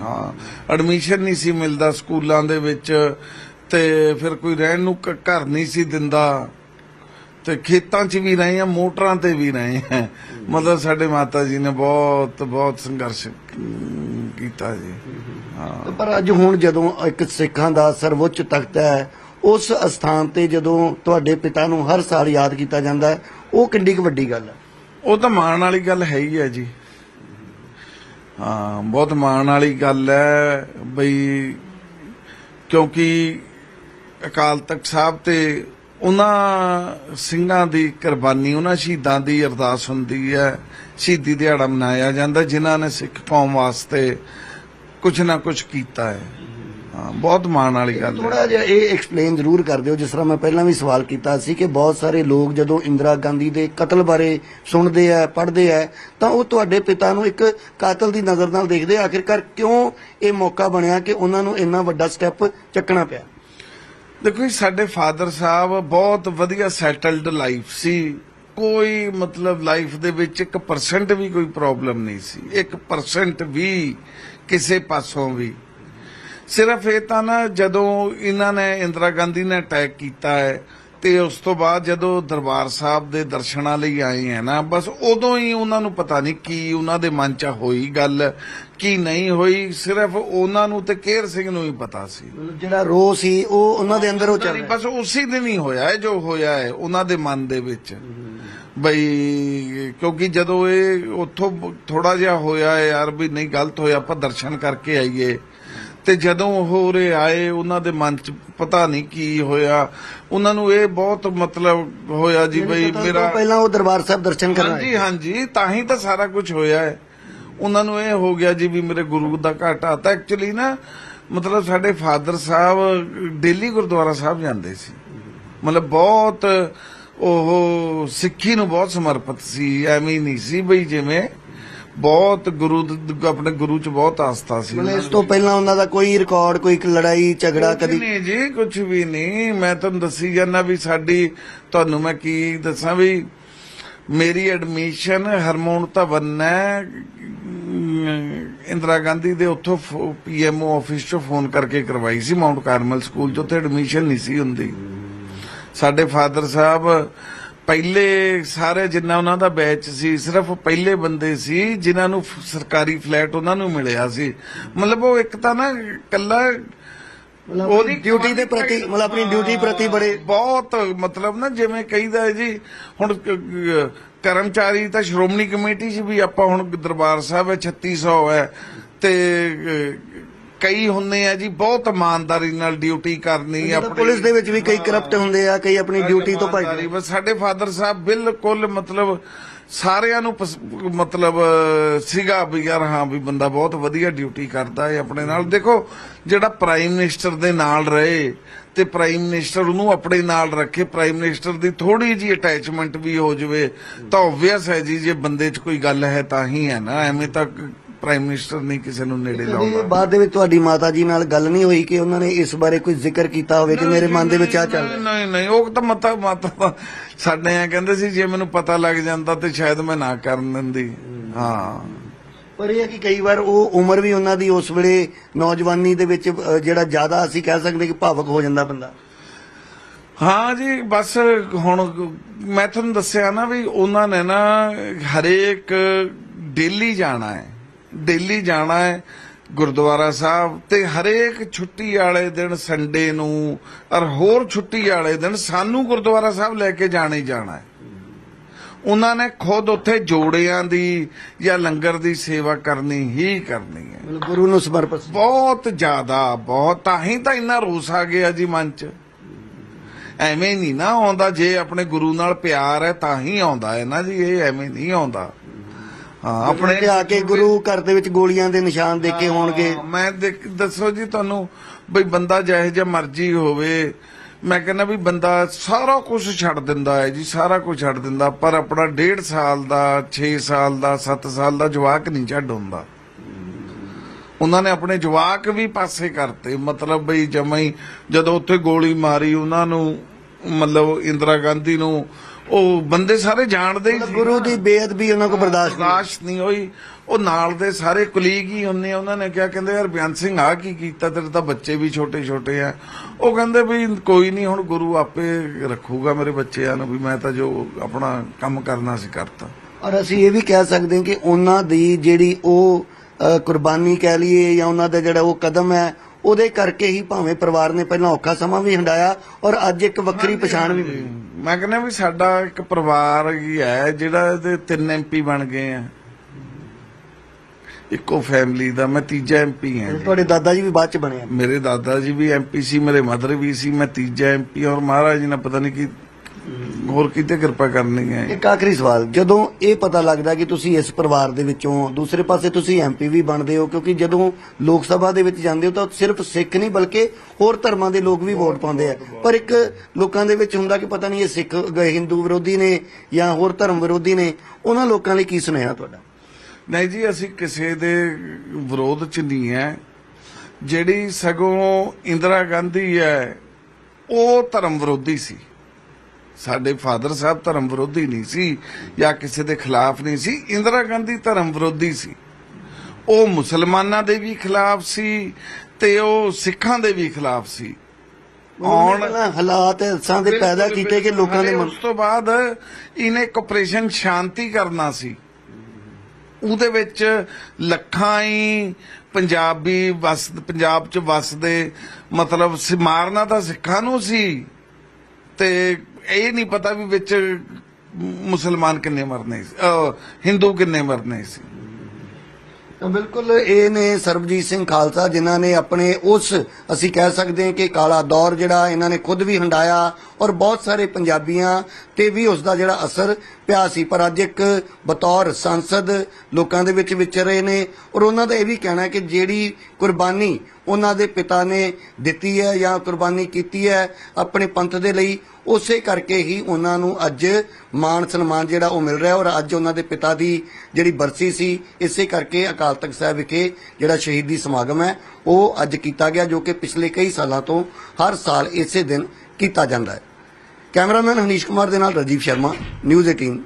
ਹਾਂ ਐਡਮਿਸ਼ਨ ਨਹੀਂ ਸੀ ਮਿਲਦਾ ਸਕੂਲਾਂ ਦੇ ਵਿੱਚ ਤੇ ਫਿਰ ਕੋਈ ਰਹਿਣ ਨੂੰ ਘਰ ਨਹੀਂ ਸੀ ਦਿੰਦਾ। ਤੇ ਖੇਤਾਂ 'ਚ ਵੀ ਰਹੇ ਆ ਮੋਟਰਾਂ ਤੇ ਵੀ ਰਹੇ ਆ। ਮਤਲਬ ਸਾਡੇ ਮਾਤਾ ਜੀ ਨੇ ਬਹੁਤ ਬਹੁਤ ਸੰਘਰਸ਼ ਕੀਤਾ ਜੀ। ਹਾਂ। ਪਰ ਅੱਜ ਹੁਣ ਜਦੋਂ ਇੱਕ ਸਿੱਖਾਂ ਦਾ ਸਰਵਉੱਚ ਤਖਤ ਹੈ ਉਸ ਅਸਥਾਨ ਤੇ ਜਦੋਂ ਤੁਹਾਡੇ ਪਿਤਾ ਨੂੰ ਹਰ ਸਾਲ ਯਾਦ ਕੀਤਾ ਜਾਂਦਾ ਹੈ ਉਹ ਕਿੰਨੀ ਕੁ ਵੱਡੀ ਗੱਲ ਹੈ? ਉਹ ਤਾਂ ਮਾਣ ਵਾਲੀ ਗੱਲ ਹੈ ਹੀ ਹੈ ਜੀ। ਹਾਂ ਬਹੁਤ ਮਾਣ ਵਾਲੀ ਗੱਲ ਹੈ ਬਈ ਕਿਉਂਕਿ ਅਕਾਲ ਤਖਤ ਸਾਹਿਬ ਤੇ ਉਹਨਾਂ ਸਿੰਘਾਂ ਦੀ ਕੁਰਬਾਨੀ, ਉਹਨਾਂ ਸ਼ਹੀਦਾਂ ਦੀ ਅਰਦਾਸ ਹੁੰਦੀ ਹੈ। ਸ਼ਹੀਦੀ ਦਿਹਾੜਾ ਮਨਾਇਆ ਜਾਂਦਾ, ਜਿਨ੍ਹਾਂ ਨੇ ਸਿੱਖ ਕੌਮ ਵਾਸਤੇ ਕੁਝ ਨਾ ਕੁਝ ਕੀਤਾ ਹੈ। ਹਾਂ, ਬਹੁਤ ਮਾਣ ਵਾਲੀ ਗੱਲ ਹੈ। ਥੋੜਾ ਜਿਹਾ ਇਹ ਐਕਸਪਲੇਨ ਜ਼ਰੂਰ ਕਰ ਦਿਓ, ਜਿਸ ਤਰ੍ਹਾਂ ਮੈਂ ਪਹਿਲਾਂ ਵੀ ਸਵਾਲ ਕੀਤਾ ਸੀ ਕਿ ਬਹੁਤ ਸਾਰੇ ਲੋਕ ਜਦੋਂ ਇੰਦਰਾ ਗਾਂਧੀ ਦੇ ਕਤਲ ਬਾਰੇ ਸੁਣਦੇ ਆ, ਪੜ੍ਹਦੇ ਆ, ਤਾਂ ਉਹ ਤੁਹਾਡੇ ਪਿਤਾ ਨੂੰ ਇੱਕ ਕਾਤਲ ਦੀ ਨਜ਼ਰ ਨਾਲ ਦੇਖਦੇ ਆਖਿਰਕਾਰ ਕਿਉਂ ਇਹ ਮੌਕਾ ਬਣਿਆ ਕਿ ਉਹਨਾਂ ਨੂੰ ਇੰਨਾ ਵੱਡਾ ਸਟੈਪ ਚੱਕਣਾ ਪਿਆ? ਦੇਖੋ ਜੀ, ਸਾਡੇ ਫਾਦਰ ਸਾਹਿਬ ਬਹੁਤ ਵਧੀਆ ਸੈਟਲਡ ਲਾਈਫ ਸੀ। ਕੋਈ ਮਤਲਬ ਲਾਈਫ ਦੇ ਵਿੱਚ 1% ਵੀ ਕੋਈ ਪ੍ਰੋਬਲਮ ਨਹੀਂ ਸੀ। 1% ਵੀ ਕਿਸੇ ਪਾਸੋਂ ਵੀ। ਸਿਰਫ ਇਹ ਤਾਂ ਨਾ ਜਦੋਂ ਇਹਨਾਂ ਨੇ ਇੰਦਰਾ ਗਾਂਧੀ ਨੇ ਅਟੈਕ ਕੀਤਾ ਹੈ ਤੇ ਉਸ ਤੋਂ ਬਾਅਦ ਜਦੋਂ ਦਰਬਾਰ ਸਾਹਿਬ ਦੇ ਦਰਸ਼ਨਾਂ ਲਈ ਆਏ ਹੈ ਨਾ ਬਸ ਉਦੋਂ ਹੀ ਉਹਨਾਂ ਨੂੰ ਪਤਾ ਨਹੀਂ ਕੀ ਉਹਨਾਂ ਦੇ ਮਨ 'ਚ ਹੋਈ ਗੱਲ ਕੀ ਨਹੀਂ ਹੋਈ ਸਿਰਫ ਉਹਨਾਂ ਨੂੰ ਤੇ ਕੇਰ ਸਿੰਘ ਨੂੰ ਹੀ ਪਤਾ ਸੀ। ਜਿਹੜਾ ਰੋ ਸੀ ਉਹ ਉਹਨਾਂ ਦੇ ਅੰਦਰ ਉਹ ਚੱਲ ਬਸ ਉਸੇ ਦਿਨ ਹੀ ਹੋਇਆ ਹੈ ਜੋ ਹੋਇਆ ਹੈ ਉਹਨਾਂ ਦੇ ਮਨ ਦੇ ਵਿੱਚ। ਬਈ ਕਿਉਂਕਿ ਜਦੋਂ ਇਹ ਉੱਥੋਂ ਥੋੜਾ ਜਿਹਾ ਹੋਇਆ ਯਾਰ ਵੀ ਨਹੀਂ ਗਲਤ ਹੋਇਆ ਆਪਾਂ ਦਰਸ਼ਨ ਕਰਕੇ ਆਈਏ। ਤੇ ਜਦੋਂ ਉਹ ਉਰੇ ਆਏ ਉਹਨਾਂ ਦੇ ਮਨ 'ਚ ਪਤਾ ਨਹੀਂ ਕੀ ਹੋਇਆ। ਉਹਨਾਂ ਨੂੰ ਇਹ ਬਹੁਤ ਮਤਲਬ ਹੋਇਆ ਜੀ ਬਈ ਮੇਰਾ ਪਹਿਲਾਂ ਉਹ ਦਰਬਾਰ ਸਾਹਿਬ ਦਰਸ਼ਨ ਕਰਨ ਹਾਂਜੀ ਆਏ। ਹਾਂਜੀ ਤਾਂ ਹੀ ਤਾਂ ਸਾਰਾ ਕੁਝ ਹੋਇਆ ਹੈ। ਉਹਨਾਂ ਨੂੰ ਇਹ ਹੋ ਗਿਆ ਜੀ ਵੀ ਮੇਰੇ ਗੁਰੂ ਦਾ ਘਾਟਾ ਤਾਂ ਐਕਚੁਅਲੀ ਨਾ ਮਤਲਬ ਸਾਡੇ ਫਾਦਰ ਸਾਹਿਬ ਡੇਲੀ ਗੁਰਦੁਆਰਾ ਸਾਹਿਬ ਜਾਂਦੇ ਸੀ। ਮਤਲਬ ਬਹੁਤ ਉਹ ਸਿੱਖੀ ਨੂੰ ਬਹੁਤ ਸਮਰਪਿਤ ਸੀ। ਐਵੇਂ ਨਹੀਂ ਸੀ ਬਈ ਜਿਵੇਂ ਬਹੁਤ ਗੁਰੂ ਦ- ਆਪਣੇ ਗੁਰੂ ਚ ਬਹੁਤ ਆਸਥਾ ਸੀ। ਮਤਲਬ ਇਸ ਤੋਂ ਪਹਿਲਾਂ ਉਹਨਾਂ ਦਾ ਕੋਈ ਰਿਕਾਰਡ ਕੋਈ ਲੜਾਈ ਝਗੜਾ ਕੁਛ ਕਦੀ ਨਹੀਂ ਜੀ ਕੁਝ ਵੀ ਨਹੀਂ। ਮੈਂ ਤੁਹਾਨੂੰ ਦੱਸੀ ਜਾਂਦਾ ਵੀ ਸਾਡੀ ਤੁਹਾਨੂੰ ਮੈਂ ਕੀ ਦੱਸਾਂ ਵੀ ਮੇਰੀ ਐਡਮਿਸ਼ਨ ਹਰਮੋਨ ਭਵਨ ਹੈ। ਅਮ, ਇੰਦਰਾ ਗਾਂਧੀ ਦੇ ਉੱਥੋਂ ਪੀਐਮਓ ਆਫਿਸ ਚੋਂ ਫੋਨ ਕਰਕੇ ਕਰਵਾਈ ਸੀ ਮਾਊਂਟ ਕਾਰਮਲ ਸਕੂਲ ਚ ਉੱਥੇ ਐਡਮਿਸ਼ਨ ਨਹੀਂ ਸੀ ਹੁੰਦੀ। ਸਾਡੇ ਫਾਦਰ ਸਾਹਿਬ ਪਹਿਲੇ ਸਾਰੇ ਜਿੰਨਾ ਉਹਨਾਂ ਦਾ ਬੈਚ ਸੀ ਸਿਰਫ ਪਹਿਲੇ ਬੰਦੇ ਸੀ ਜਿਨ੍ਹਾਂ ਨੂੰ ਸਰਕਾਰੀ ਫਲੈਟ ਉਹਨਾਂ ਨੂੰ ਮਿਲਿਆ ਸੀ। ਮਤਲਬ ਉਹ ਇੱਕ ਤਾਂ ਨਾ ਕੱਲਾ ਉਹਦੀ ਡਿਊਟੀ ਦੇ ਪ੍ਰਤੀ ਮਤਲਬ ਆਪਣੀ ਡਿਊਟੀ ਪ੍ਰਤੀ ਬੜੇ ਬਹੁਤ ਮਤਲਬ ਨਾ ਜਿਵੇਂ ਕਹੀਦਾ ਹੈ ਜੀ ਹੁਣ ਕਰਮਚਾਰੀ ਤਾਂ ਸ਼੍ਰੋਮਣੀ ਕਮੇਟੀ 'ਚ ਵੀ ਆਪਾਂ ਹੁਣ ਦਰਬਾਰ ਸਾਹਿਬ ਹੈ 3600 ਹੈ ਤੇ ਕਈ ਹੁੰਦੇ ਆ ਜੀ ਬਹੁਤ ਇਮਾਨਦਾਰੀ ਨਾਲ ਡਿਊਟੀ ਕਰਨੀ ਜਿੱਦਾਂ ਪੁਲਿਸ ਦੇ ਵਿੱਚ ਵੀ ਕਈ ਕਰਪਟ ਹੁੰਦੇ ਆ ਕਈ ਆਪਣੀ ਡਿਊਟੀ ਤੋਂ ਭੱਜਦੇ ਬਸ ਸਾਡੇ ਫਾਦਰ ਸਾਹਿਬ ਬਿਲਕੁਲ ਮਤਲਬ ਸਾਰਿਆਂ ਨੂੰ ਮਤਲਬ ਸੀਗਾ ਵੀ ਯਾਰ ਹਾਂ ਵੀ ਬੰਦਾ ਬਹੁਤ ਵਧੀਆ ਡਿਊਟੀ ਕਰਦਾ ਹੈ ਆਪਣੇ ਨਾਲ। ਦੇਖੋ ਜਿਹੜਾ ਪ੍ਰਾਈਮ ਮਿਨਿਸਟਰ ਦੇ ਨਾਲ ਰਹੇ ਤੇ ਪ੍ਰਾਈਮ ਮਿਨਿਸਟਰ ਉਹਨੂੰ ਆਪਣੇ ਨਾਲ ਰੱਖੇ ਪ੍ਰਾਈਮ ਮਿਨਿਸਟਰ ਦੀ ਥੋੜੀ ਜੀ ਅਟੈਚਮੈਂਟ ਵੀ ਹੋ ਜਵੇ ਤਾਂ ਆਬਵੀਅਸ ਹੈ ਜੀ ਜੇ ਬੰਦੇ 'ਚ ਕੋਈ ਗੱਲ ਹੈ ਤਾਂ ਹੀ ਹੈ ਨਾ ਐਵੇਂ ਤਾਂ ਪ੍ਰਾਈਮ ਮਿਨਿਸਟਰ ਨਹੀਂ ਕਿਸੇ ਨੂੰ ਨੇੜੇ ਲਾਉਂਦਾ। ਬਾਅਦ ਦੇ ਵਿੱਚ ਤੁਹਾਡੀ ਮਾਤਾ ਜੀ ਨਾਲ ਗੱਲ ਨਹੀਂ ਹੋਈ ਕਿ ਉਹਨਾਂ ਨੇ ਇਸ ਬਾਰੇ ਕੋਈ ਜ਼ਿਕਰ ਕੀਤਾ ਹੋਵੇ ਕਿ ਮੇਰੇ ਮਨ ਦੇ ਵਿੱਚ ਆ ਚੱਲ ਨਹੀਂ ਨਹੀਂ ਉਹ ਤਾਂ ਮਤਾ ਮਾਤਾ ਸਾਡੇ ਆ ਕਹਿੰਦੇ ਸੀ ਜੇ ਮੈਨੂੰ ਪਤਾ ਲੱਗ ਜਾਂਦਾ ਤੇ ਸ਼ਾਇਦ ਮੈਂ ਨਾ ਕਰਨ ਦਿੰਦੀ। ਹਾਂ। ਪਰ ਇਹ ਕਿ ਕਈ ਵਾਰ ਉਹ ਉਮਰ ਵੀ ਉਹਨਾਂ ਦੀ ਉਸ ਵੇਲੇ ਨੌਜਵਾਨੀ ਦੇ ਵਿੱਚ ਜਿਹੜਾ ਜ਼ਿਆਦਾ ਅਸੀਂ ਕਹਿ ਸਕਦੇ ਕਿ ਭਾਵਕ ਹੋ ਜਾਂਦਾ ਬੰਦਾ। ਹਾਂ ਜੀ ਬਸ ਹੁਣ ਮੈਂ ਤੁਹਾਨੂੰ ਦੱਸਿਆ ਨਾ ਵੀ ਉਹਨਾਂ ਨੇ ਨਾ ਹਰੇਕ ਡੇਲੀ ਜਾਣਾ ਹੈ। ਡੇਲੀ ਜਾਣਾ ਹੈ ਗੁਰਦੁਆਰਾ ਸਾਹਿਬ ਤੇ ਹਰੇਕ ਛੁੱਟੀ ਵਾਲੇ ਦਿਨ ਸੰਡੇ ਨੂੰ ਔਰ ਹੋਰ ਛੁੱਟੀ ਵਾਲੇ ਦਿਨ ਸਾਨੂੰ ਗੁਰਦੁਆਰਾ ਸਾਹਿਬ ਲੈ ਕੇ ਜਾਣਾ ਹੀ ਜਾਣਾ ਹੈ। ਉਹਨਾਂ ਨੇ ਖੁਦ ਉੱਥੇ ਜੋੜਿਆਂ ਦੀ ਜਾਂ ਲੰਗਰ ਦੀ ਸੇਵਾ ਕਰਨੀ ਹੀ ਕਰਨੀ ਹੈ। ਗੁਰੂ ਨੂੰ ਸਮਰਪਿਤ। ਬਹੁਤ ਜ਼ਿਆਦਾ ਬਹੁਤ। ਤਾਂ ਹੀ ਤਾਂ ਇੰਨਾ ਰੋਸ ਆ ਗਿਆ ਜੀ ਮਨ ਚ। ਐਵੇਂ ਨਹੀਂ ਨਾ ਆਉਂਦਾ ਜੇ ਆਪਣੇ ਗੁਰੂ ਨਾਲ ਪਿਆਰ ਹੈ ਤਾਂ ਹੀ ਆਉਂਦਾ ਹੈ ਨਾ ਜੀ ਇਹ ਐਵੇਂ ਨਹੀਂ ਆਉਂਦਾ। ਹਾਂ ਆਪਣੇ ਤੇ ਆ ਕੇ ਗੁਰੂ ਘਰ ਦੇ ਵਿੱਚ ਗੋਲੀਆਂ ਦੇ ਨਿਸ਼ਾਨ ਦੇਖੇ ਹੋਣਗੇ। ਮੈਂ ਦੇਖ- ਦੱਸੋ ਜੀ ਤੁਹਾਨੂੰ ਬਈ ਬੰਦਾ ਜਿਹੋ ਜਿਹਾ ਮਰਜ਼ੀ ਹੋਵੇ ਮੈਂ ਕਹਿੰਦਾ ਵੀ ਬੰਦਾ ਸਾਰਾ ਕੁਝ ਛੱਡ ਦਿੰਦਾ ਹੈ ਜੀ ਸਾਰਾ ਕੁਝ ਛੱਡ ਦਿੰਦਾ ਪਰ ਆਪਣਾ 1.5 ਸਾਲ ਦਾ 6 ਸਾਲ ਦਾ 7 ਸਾਲ ਦਾ ਜਵਾਕ ਨਹੀਂ ਛੱਡ ਹੁੰਦਾ। ਉਹਨਾਂ ਨੇ ਆਪਣੇ ਜਵਾਕ ਵੀ ਪਾਸੇ ਕਰਤੇ ਮਤਲਬ ਬਈ ਜਮਾਂ ਹੀ ਜਦੋਂ ਉੱਥੇ ਗੋਲੀ ਮਾਰੀ ਉਹਨਾਂ ਨੂੰ ਮਤਲਬ ਇੰਦਰਾ ਗਾਂਧੀ ਨੂੰ ਉਹ ਬੰਦੇ ਸਾਰੇ ਜਾਣਦੇ ਹੀ ਸੀ। ਗੁਰੂ ਦੀ ਬੇਅਦਬੀ ਉਹਨਾਂ ਕੋ ਬਰਦਾਸ਼ਤ ਨਹੀਂ ਬਰਦਾਸ਼ਤ ਨਹੀਂ ਹੋਈ। ਉਹ ਨਾਲ ਦੇ ਸਾਰੇ ਕੁਲੀਗ ਹੀ ਹੁੰਨੇ ਆ, ਉਹਨਾਂ ਨੇ ਕਿਹਾ ਕਹਿੰਦੇ ਯਾਰ ਬਿਆਨ ਸਿੰਘ ਆ ਕੀ ਕੀਤਾ? ਤੇਰੇ ਤਾਂ ਬੱਚੇ ਵੀ ਛੋਟੇ ਛੋਟੇ ਆ। ਉਹ ਕਹਿੰਦੇ ਵੀ ਕੋਈ ਨਹੀਂ ਹੁਣ ਗੁਰੂ ਆਪੇ ਰੱਖੂਗਾ ਮੇਰੇ ਬੱਚਿਆਂ ਨੂੰ ਵੀ ਮੈਂ ਤਾਂ ਜੋ ਆਪਣਾ ਕੰਮ ਕਰਨਾ ਸੀ ਕਰਤਾ। ਔਰ ਅਸੀਂ ਇਹ ਵੀ ਕਹਿ ਸਕਦੇ ਹਾਂ ਕਿ ਉਹਨਾਂ ਦੀ ਜਿਹੜੀ ਉਹ ਅ, ਕੁਰਬਾਨੀ ਕਹਿ ਲਈਏ ਜਾਂ ਉਹਨਾਂ ਦਾ ਜਿਹੜਾ ਉਹ ਕਦਮ ਹੈ ਉਹਦੇ ਕਰਕੇ ਹੀ ਭਾਵੇਂ ਪਰਿਵਾਰ ਨੇ ਪਹਿਲਾਂ ਔਖਾ ਸਮਾਂ ਵੀ ਹੰਡਾਇਆ ਔਰ ਅੱਜ ਇੱਕ ਵੱਖਰੀ ਪਛਾਣ ਵੀ ਮਿਲੀ। ਮੈਂ ਕਹਿੰਦਾ ਵੀ ਸਾਡਾ ਇੱਕ ਪਰਿਵਾਰ ਹੀ ਹੈ ਜਿਹੜਾ ਇਹਦੇ ਤਿੰਨ ਐਮਪੀ ਬਣ ਗਏ ਆ। ਇੱਕੋ ਫੈਮਿਲੀ ਦਾ ਮੈਂ ਤੀਜਾ ਐਮਪੀ ਹਾਂ। ਤੁਹਾਡੇ ਦਾਦਾ ਜੀ ਵੀ ਬਾਅਦ ਚ ਬਣੇ ਆ। ਮੇਰੇ ਦਾਦਾ ਜੀ ਵੀ ਐਮਪੀ ਸੀ ਮੇਰੇ ਮਦਰ ਵੀ ਸੀ ਮੈਂ ਤੀਜਾ ਐਮਪੀ ਔਰ ਮਹਾਰਾਜ ਜੀ ਨੇ ਪਤਾ ਨਹੀਂ ਕੀ ਹੋਰ ਕਿਤੇ ਕਿਰਪਾ ਕਰਨੀ ਹੈ। ਇੱਕ ਆਖਰੀ ਸਵਾਲ ਜਦੋਂ ਇਹ ਪਤਾ ਲੱਗਦਾ ਕਿ ਤੁਸੀਂ ਇਸ ਪਰਿਵਾਰ ਦੇ ਵਿੱਚੋਂ ਦੂਸਰੇ ਪਾਸੇ ਤੁਸੀਂ ਐਮਪੀ ਵੀ ਬਣਦੇ ਹੋ ਕਿਉਂਕਿ ਜਦੋਂ ਲੋਕ ਸਭਾ ਦੇ ਵਿੱਚ ਜਾਂਦੇ ਹੋ ਤਾਂ ਸਿਰਫ ਸਿੱਖ ਨਹੀਂ ਬਲਕਿ ਹੋਰ ਧਰਮਾਂ ਦੇ ਲੋਕ ਵੀ ਵੋਟ ਪਾਉਂਦੇ ਆ। ਪਰ ਇੱਕ ਲੋਕਾਂ ਦੇ ਵਿੱਚ ਹੁੰਦਾ ਕਿ ਪਤਾ ਨਹੀਂ ਇਹ ਸਿੱਖ ਹਿੰਦੂ ਵਿਰੋਧੀ ਨੇ ਜਾਂ ਹੋਰ ਧਰਮ ਵਿਰੋਧੀ ਨੇ ਉਹਨਾਂ ਲੋਕਾਂ ਲਈ ਕੀ ਸੁਨੇਹਾ ਤੁਹਾਡਾ? ਨਹੀਂ ਜੀ ਅਸੀਂ ਕਿਸੇ ਦੇ ਵਿਰੋਧ ਚ ਨਹੀਂ ਹੈ। ਜਿਹੜੀ ਸਗੋਂ ਇੰਦਰਾ ਗਾਂਧੀ ਹੈ ਉਹ ਧਰਮ ਵਿਰੋਧੀ ਸੀ। ਸਾਡੇ ਫਾਦਰ ਸਾਹਿਬ ਧਰਮ ਵਿਰੋਧੀ ਨਹੀਂ ਸੀ ਜਾਂ ਕਿਸੇ ਦੇ ਖਿਲਾਫ ਨਹੀਂ ਸੀ ਇੰਦਰਾ ਗਾਂਧੀ ਧਰਮ ਵਿਰੋਧੀ ਸੀ। ਉਹ ਮੁਸਲਮਾਨਾਂ ਦੇ ਵੀ ਖਿਲਾਫ ਸੀ ਤੇ ਉਹ ਸਿੱਖਾਂ ਦੇ ਵੀ ਖਿਲਾਫ ਸੀ। ਆਉਣ ਹਾਲਾਤ ਐਸਾਂ ਦੇ ਪੈਦਾ ਕੀਤੇ ਕਿ ਲੋਕਾਂ ਦੇ ਉਸ ਤੋਂ ਬਾਅਦ ਇਹਨੇ ਇੱਕ ਆਪਰੇਸ਼ਨ ਸ਼ਾਂਤੀ ਕਰਨਾ ਸੀ। ਉਹਦੇ ਵਿੱਚ ਲੱਖਾਂ ਹੀ ਪੰਜਾਬੀ ਵਸ ਪੰਜਾਬ ਚ ਵਸਦੇ ਮਤਲਬ ਮਾਰਨਾ ਤਾਂ ਸਿੱਖਾਂ ਨੂੰ ਸੀ ਤੇ ਇਹ ਨਹੀਂ ਪਤਾ ਵੀ ਵਿੱਚ ਮੁਸਲਮਾਨ ਕਿੰਨੇ ਮਰਨੇ ਸੀ ਹਿੰਦੂ ਕਿੰਨੇ ਮਰਨੇ ਸੀ। ਬਿਲਕੁਲ ਇਹ ਨੇ ਸਰਬਜੀਤ ਸਿੰਘ ਖਾਲਸਾ ਜਿਨ੍ਹਾਂ ਨੇ ਆਪਣੇ ਉਸ, ਅਸੀਂ ਕਹਿ ਸਕਦੇ ਹਾਂ ਕਿ ਕਾਲਾ ਦੌਰ ਜਿਹੜਾ ਇਹਨਾਂ ਨੇ ਖੁਦ ਵੀ ਹੰਡਾਇਆ ਔਰ ਬਹੁਤ ਸਾਰੇ ਪੰਜਾਬੀਆਂ ਤੇ ਵੀ ਉਸ ਦਾ ਜਿਹੜਾ ਅਸਰ ਪਿਆ ਸੀ। ਪਰ ਅੱਜ ਇੱਕ ਬਤੌਰ ਸੰਸਦ ਲੋਕਾਂ ਦੇ ਵਿੱਚ ਵਿਚਰ ਰਹੇ ਨੇ ਔਰ ਉਹਨਾਂ ਦਾ ਇਹ ਵੀ ਕਹਿਣਾ ਹੈ ਕਿ ਜਿਹੜੀ ਕੁਰਬਾਨੀ ਉਹਨਾਂ ਦੇ ਪਿਤਾ ਨੇ ਦਿੱਤੀ ਹੈ ਜਾਂ ਕੁਰਬਾਨੀ ਕੀਤੀ ਹੈ ਆਪਣੇ ਪੰਥ ਦੇ ਲਈ ਉਸੇ ਕਰਕੇ ਹੀ ਉਹਨਾਂ ਨੂੰ ਅੱਜ ਮਾਣ ਸਨਮਾਨ ਜਿਹੜਾ ਉਹ ਮਿਲ ਰਿਹਾ ਔਰ ਅੱਜ ਉਹਨਾਂ ਦੇ ਪਿਤਾ ਦੀ ਜਿਹੜੀ ਬਰਸੀ ਸੀ, ਇਸੇ ਕਰਕੇ ਅਕਾਲ ਤਖਤ ਸਾਹਿਬ ਵਿਖੇ ਜਿਹੜਾ ਸ਼ਹੀਦੀ ਸਮਾਗਮ ਹੈ, ਉਹ ਅੱਜ ਕੀਤਾ ਗਿਆ ਜੋ ਕਿ ਪਿਛਲੇ ਕਈ ਸਾਲਾਂ ਤੋਂ ਹਰ ਸਾਲ ਇਸੇ ਦਿਨ ਕੀਤਾ ਜਾਂਦਾ ਹੈ। ਕੈਮਰਾਮੈਨ ਹਨੀਸ਼ ਕੁਮਾਰ ਦੇ ਨਾਲ ਰਾਜੀਵ ਸ਼ਰਮਾ, ਨਿਊਜ਼ 18